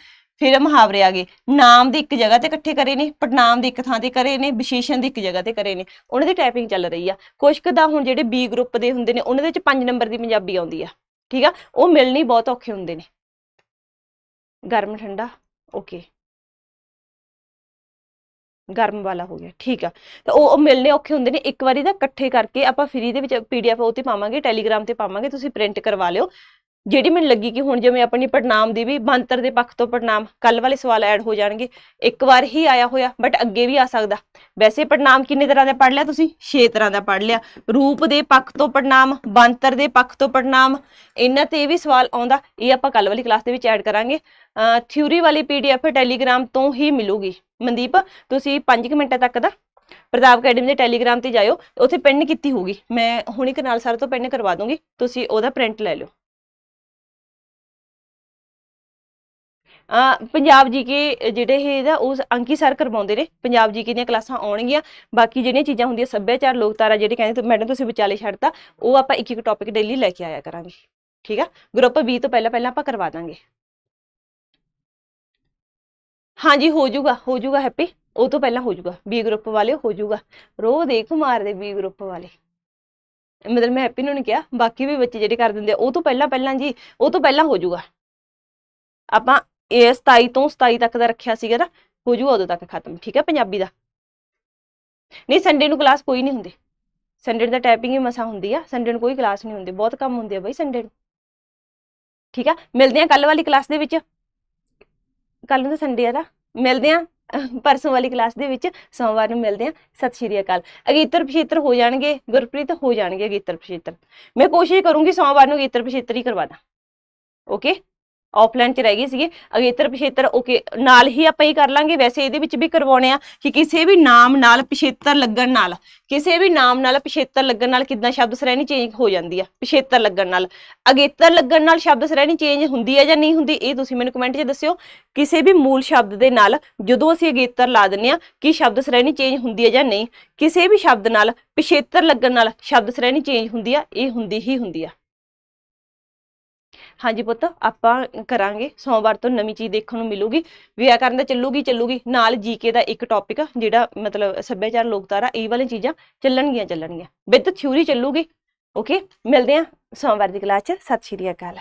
ਫਿਰ ਮੁਹਾਵਰੇ ਆ ਗਏ। ਨਾਮ ਦੇ ਇੱਕ ਜਗ੍ਹਾ ਤੇ ਇਕੱਠੇ ਕਰੇ ਨੇ, ਪੜਨਾਮ ਦੇ ਇੱਕ ਥਾਂ ਤੇ ਕਰੇ ਨੇ, ਵਿਸ਼ੇਸ਼ਣ ਦੀ ਇੱਕ ਜਗ੍ਹਾ ਤੇ ਕਰੇ ਨੇ। ਉਹਨਾਂ ਦੀ ਟਾਈਪਿੰਗ ਚੱਲ ਰਹੀ ਆ। ਕੁਛ ਕੁ ਦਾ ਹੁਣ ਜਿਹੜੇ ਬੀ ਗਰੁੱਪ ਦੇ ਹੁੰਦੇ ਨੇ, ਉਹਨਾਂ ਦੇ ਵਿੱਚ 5 ਨੰਬਰ ਦੀ ਪੰਜਾਬੀ ਆਉਂਦੀ ਆ। ਠੀਕ ਆ? ਉਹ ਮਿਲਣੀ ਬਹੁਤ ਔਖੇ ਹੁੰਦੇ ਨੇ। ਗਰਮ ਠੰਡਾ ਓਕੇ ਗਰਮ ਵਾਲਾ ਹੋ ਗਿਆ, ਠੀਕ ਆ। ਤਾਂ ਉਹ ਉਹ ਮਿਲਣੇ ਔਖੇ ਹੁੰਦੇ ਨੇ। ਇੱਕ ਵਾਰੀ ਦਾ ਇਕੱਠੇ ਕਰਕੇ ਆਪਾਂ ਫ੍ਰੀ ਦੇ ਵਿੱਚ ਪੀਡੀਐਫ ਉਹ ਤੇ ਪਾਵਾਂਗੇ ਟੈਲੀਗ੍ਰਾਮ ਤੇ ਪਾਵਾਂਗੇ, ਤੁਸੀਂ ਪ੍ਰਿੰਟ ਕਰਵਾ ਲਿਓ। ਜਿਹੜੀ ਮੈਨੂੰ ਲੱਗੀ ਕਿ ਹੁਣ ਜਿਵੇਂ ਆਪਣੀ ਪੜਨਾਮ ਦੀ ਵੀ ਬੰਤਰ ਦੇ ਪੱਖ ਤੋਂ ਪੜਨਾਮ ਕੱਲ ਵਾਲੇ ਸਵਾਲ ਐਡ ਹੋ ਜਾਣਗੇ। ਇੱਕ ਵਾਰ ਹੀ ਆਇਆ ਹੋਇਆ ਬਟ ਅੱਗੇ ਵੀ ਆ ਸਕਦਾ। ਵੈਸੇ ਪੜਨਾਮ ਕਿੰਨੇ ਤਰ੍ਹਾਂ ਦਾ ਪੜ ਲਿਆ ਤੁਸੀਂ? 6 ਤਰ੍ਹਾਂ ਦਾ ਪੜ ਲਿਆ। ਰੂਪ ਦੇ ਪੱਖ ਤੋਂ ਪੜਨਾਮ ਬੰਤਰ ਦੇ ਪੱਖ ਤੋਂ ਪੜਨਾਮ ਇਹਨਾਂ ਤੇ ਵੀ ਸਵਾਲ ਆਉਂਦਾ, ਇਹ ਆਪਾਂ ਕੱਲ ਵਾਲੀ ਕਲਾਸ ਦੇ ਵਿੱਚ ਐਡ ਕਰਾਂਗੇ। ਥਿਊਰੀ ਵਾਲੀ ਪੀਡੀਐਫ ਟੈਲੀਗ੍ਰਾਮ ਤੋਂ ਹੀ ਮਿਲੂਗੀ। ਮਨਦੀਪ, ਤੁਸੀਂ 5 ਮਿੰਟਾਂ ਤੱਕ ਦਾ ਪ੍ਰਤਾਪ ਅਕੈਡਮੀ ਦੇ ਟੈਲੀਗ੍ਰਾਮ ਤੇ ਜਾਇਓ, ਉੱਥੇ ਪਿੰਨ ਕੀਤੀ ਹੋਊਗੀ। ਮੈਂ ਹੁਣੀ ਕਨਾਲ ਸਰ ਤੋਂ ਪਿੰਨ ਕਰਵਾ ਦੂੰਗੀ। ਤੁਸੀਂ ਉਹਦਾ ਪ੍ਰਿੰਟ ਲੈ ਲਿਓ। ਪੰਜਾਬ ਜੀਕੇ ਜਿਹੜੇ ਇਹ ਇਹਦਾ ਉਸ ਅੰਕੀ ਸਰ ਕਰਵਾਉਂਦੇ ਨੇ। ਪੰਜਾਬ ਜੀਕੇ ਦੀਆਂ ਕਲਾਸਾਂ ਆਉਣਗੀਆਂ। ਬਾਕੀ ਜਿਹੜੀਆਂ ਚੀਜ਼ਾਂ ਹੁੰਦੀਆਂ ਸੱਭਿਆਚਾਰ ਲੋਕਤਾਰਾ ਜਿਹੜੇ ਕਹਿੰਦੇ ਮੈਡਮ ਤੁਸੀਂ ਵਿਚਾਲੇ ਛੱਡਤਾ ਉਹ ਆਪਾਂ ਇੱਕ ਇੱਕ ਟੌਪਿਕ ਡੇਲੀ ਲੈ ਕੇ ਆਇਆ ਕਰਾਂਗੇ। ਠੀਕ ਆ? ਗਰੁੱਪ ਬੀ ਤੋਂ ਪਹਿਲਾਂ ਪਹਿਲਾਂ ਆਪਾਂ ਕਰਵਾ ਦਾਂਗੇ। ਹਾਂਜੀ ਹੋ ਜਾਊਗਾ ਹੋ ਜਾਊਗਾ ਹੈਪੀ ਉਹ ਤੋਂ ਪਹਿਲਾਂ ਹੋ ਜਾਊਗਾ। ਬੀ ਗਰੁੱਪ ਵਾਲੇ ਹੋ ਜਾਊਗਾ। ਰੋ ਦੇਖ ਮਾਰਦੇ ਬੀ ਗਰੁੱਪ ਵਾਲੇ। ਮਤਲਬ ਮੈਂ ਹੈਪੀ ਨੂੰ ਨਹੀਂ ਕਿਹਾ ਬਾਕੀ ਵੀ ਬੱਚੇ ਜਿਹੜੇ ਕਰ ਦਿੰਦੇ ਆ, ਉਹ ਤੋਂ ਪਹਿਲਾਂ ਪਹਿਲਾਂ ਜੀ ਉਹ ਤੋਂ ਪਹਿਲਾਂ ਹੋ ਜਾਊਗਾ। ਆਪਾਂ ਇਹ 27 ਤੋਂ 27 ਤੱਕ ਦਾ ਰੱਖਿਆ ਸੀਗਾ ਨਾ, ਹੋ ਜਾਊਗਾ ਉਦੋਂ ਤੱਕ ਖਤਮ, ਠੀਕ ਹੈ ਪੰਜਾਬੀ ਦਾ। ਨਹੀਂ ਸੰਡੇ ਨੂੰ ਕਲਾਸ ਕੋਈ ਨਹੀਂ ਹੁੰਦੀ। ਸੰਡੇ ਦਾ ਟਾਈਪਿੰਗ ਹੀ ਮਸਾ ਹੁੰਦੀ ਆ ਸੰਡੇ ਨੂੰ ਕੋਈ ਕਲਾਸ ਨਹੀਂ ਹੁੰਦੀ, ਬਹੁਤ ਕੰਮ ਹੁੰਦੇ ਆ ਬਈ ਸੰਡੇ ਨੂੰ। ਠੀਕ ਆ, ਮਿਲਦੇ ਆ ਕੱਲ ਵਾਲੀ ਕਲਾਸ ਦੇ ਵਿੱਚ। ਕੱਲ ਨੂੰ ਤਾਂ ਸੰਡੇ ਆ ਦਾ ਮਿਲਦੇ ਆ, ਪਰਸੋਂ ਵਾਲੀ ਕਲਾਸ ਦੇ ਵਿੱਚ, ਸੋਮਵਾਰ ਨੂੰ ਮਿਲਦੇ ਆ। ਸਤਿ ਸ਼੍ਰੀ ਅਕਾਲ। ਅਗੇਤਰ ਪਛੇਤਰ ਹੋ ਜਾਣਗੇ, ਗੁਰਪ੍ਰੀਤ ਹੋ ਜਾਣਗੇ ਅਗੇਤਰ ਪਛੇਤਰ। ਮੈਂ ਕੋਸ਼ਿਸ਼ ਕਰੂੰਗੀ ਸੋਮਵਾਰ ਨੂੰ ਅਗੇਤਰ ਪਛੇਤਰ ਹੀ ਕਰਵਾ ਦਾਂ। ਓਕੇ ਆਫਲਾਈਨ ਚ ਰਹਿ ਗਏ ਸੀਗੇ। ਅਗੇਤਰ ਪਿਛੇਤਰ ਓਕੇ ਨਾਲ ਹੀ ਆਪਾਂ ਇਹ ਕਰ ਲਾਂਗੇ। ਵੈਸੇ ਇਹਦੇ ਵਿੱਚ ਵੀ ਕਰਵਾਉਣੇ ਆ ਕਿ ਕਿਸੇ ਵੀ ਨਾਮ ਨਾਲ ਪਿਛੇਤਰ ਲੱਗਣ ਨਾਲ, ਕਿਸੇ ਵੀ ਨਾਮ ਨਾਲ ਪਿਛੇਤਰ ਲੱਗਣ ਨਾਲ ਕਿਦਾਂ ਸ਼ਬਦ ਸ਼੍ਰੇਣੀ ਚੇਂਜ ਹੋ ਜਾਂਦੀ ਆ ਪਿਛੇਤਰ ਲੱਗਣ ਨਾਲ। ਅਗੇਤਰ ਲੱਗਣ ਨਾਲ ਸ਼ਬਦ ਸ਼੍ਰੇਣੀ ਚੇਂਜ ਹੁੰਦੀ ਹੈ ਜਾਂ ਨਹੀਂ ਹੁੰਦੀ, ਇਹ ਤੁਸੀਂ ਮੈਨੂੰ ਕਮੈਂਟ 'ਚ ਦੱਸਿਓ। ਕਿਸੇ ਵੀ ਮੂਲ ਸ਼ਬਦ ਦੇ ਨਾਲ, ਜਦੋਂ ਅਸੀਂ ਅਗੇਤਰ ਲਾ ਦਿੰਨੇ ਆ ਕਿ ਸ਼ਬਦ ਸ਼੍ਰੇਣੀ ਚੇਂਜ ਹੁੰਦੀ ਹੈ ਜਾਂ ਨਹੀਂ, ਕਿਸੇ ਵੀ ਸ਼ਬਦ ਨਾਲ ਪਿਛੇਤਰ ਲੱਗਣ ਨਾਲ ਸ਼ਬਦ ਸ਼੍ਰੇਣੀ ਚੇਂਜ ਹੁੰਦੀ ਆ, ਇਹ ਹੁੰਦੀ ਹੀ ਹੁੰਦੀ ਆ। ਹਾਂਜੀ ਪੁੱਤ, ਆਪਾਂ ਕਰਾਂਗੇ, ਸੋਮਵਾਰ ਤੋਂ ਨਵੀਂ ਚੀਜ਼ ਦੇਖਣ ਨੂੰ ਮਿਲੂਗੀ ਵਿਆਕਰਨ ਦਾ ਚੱਲੂਗੀ ਚੱਲੂਗੀ, ਨਾਲ ਜੀਕੇ ਦਾ ਇੱਕ ਟੌਪਿਕ ਜਿਹੜਾ ਮਤਲਬ ਸੱਭਿਆਚਾਰ, ਲੋਕਧਾਰਾ, ਇਹ ਵਾਲੀਆਂ ਚੀਜ਼ਾਂ ਚੱਲਣਗੀਆਂ ਚੱਲਣਗੀਆਂ। ਵਿਦ ਥਿਊਰੀ ਚੱਲੂਗੀ ਓਕੇ ਮਿਲਦੇ ਆ ਸੋਮਵਾਰ ਦੀ ਕਲਾਸ 'ਚ, ਸਤਿ ਸ਼੍ਰੀ ਅਕਾਲ।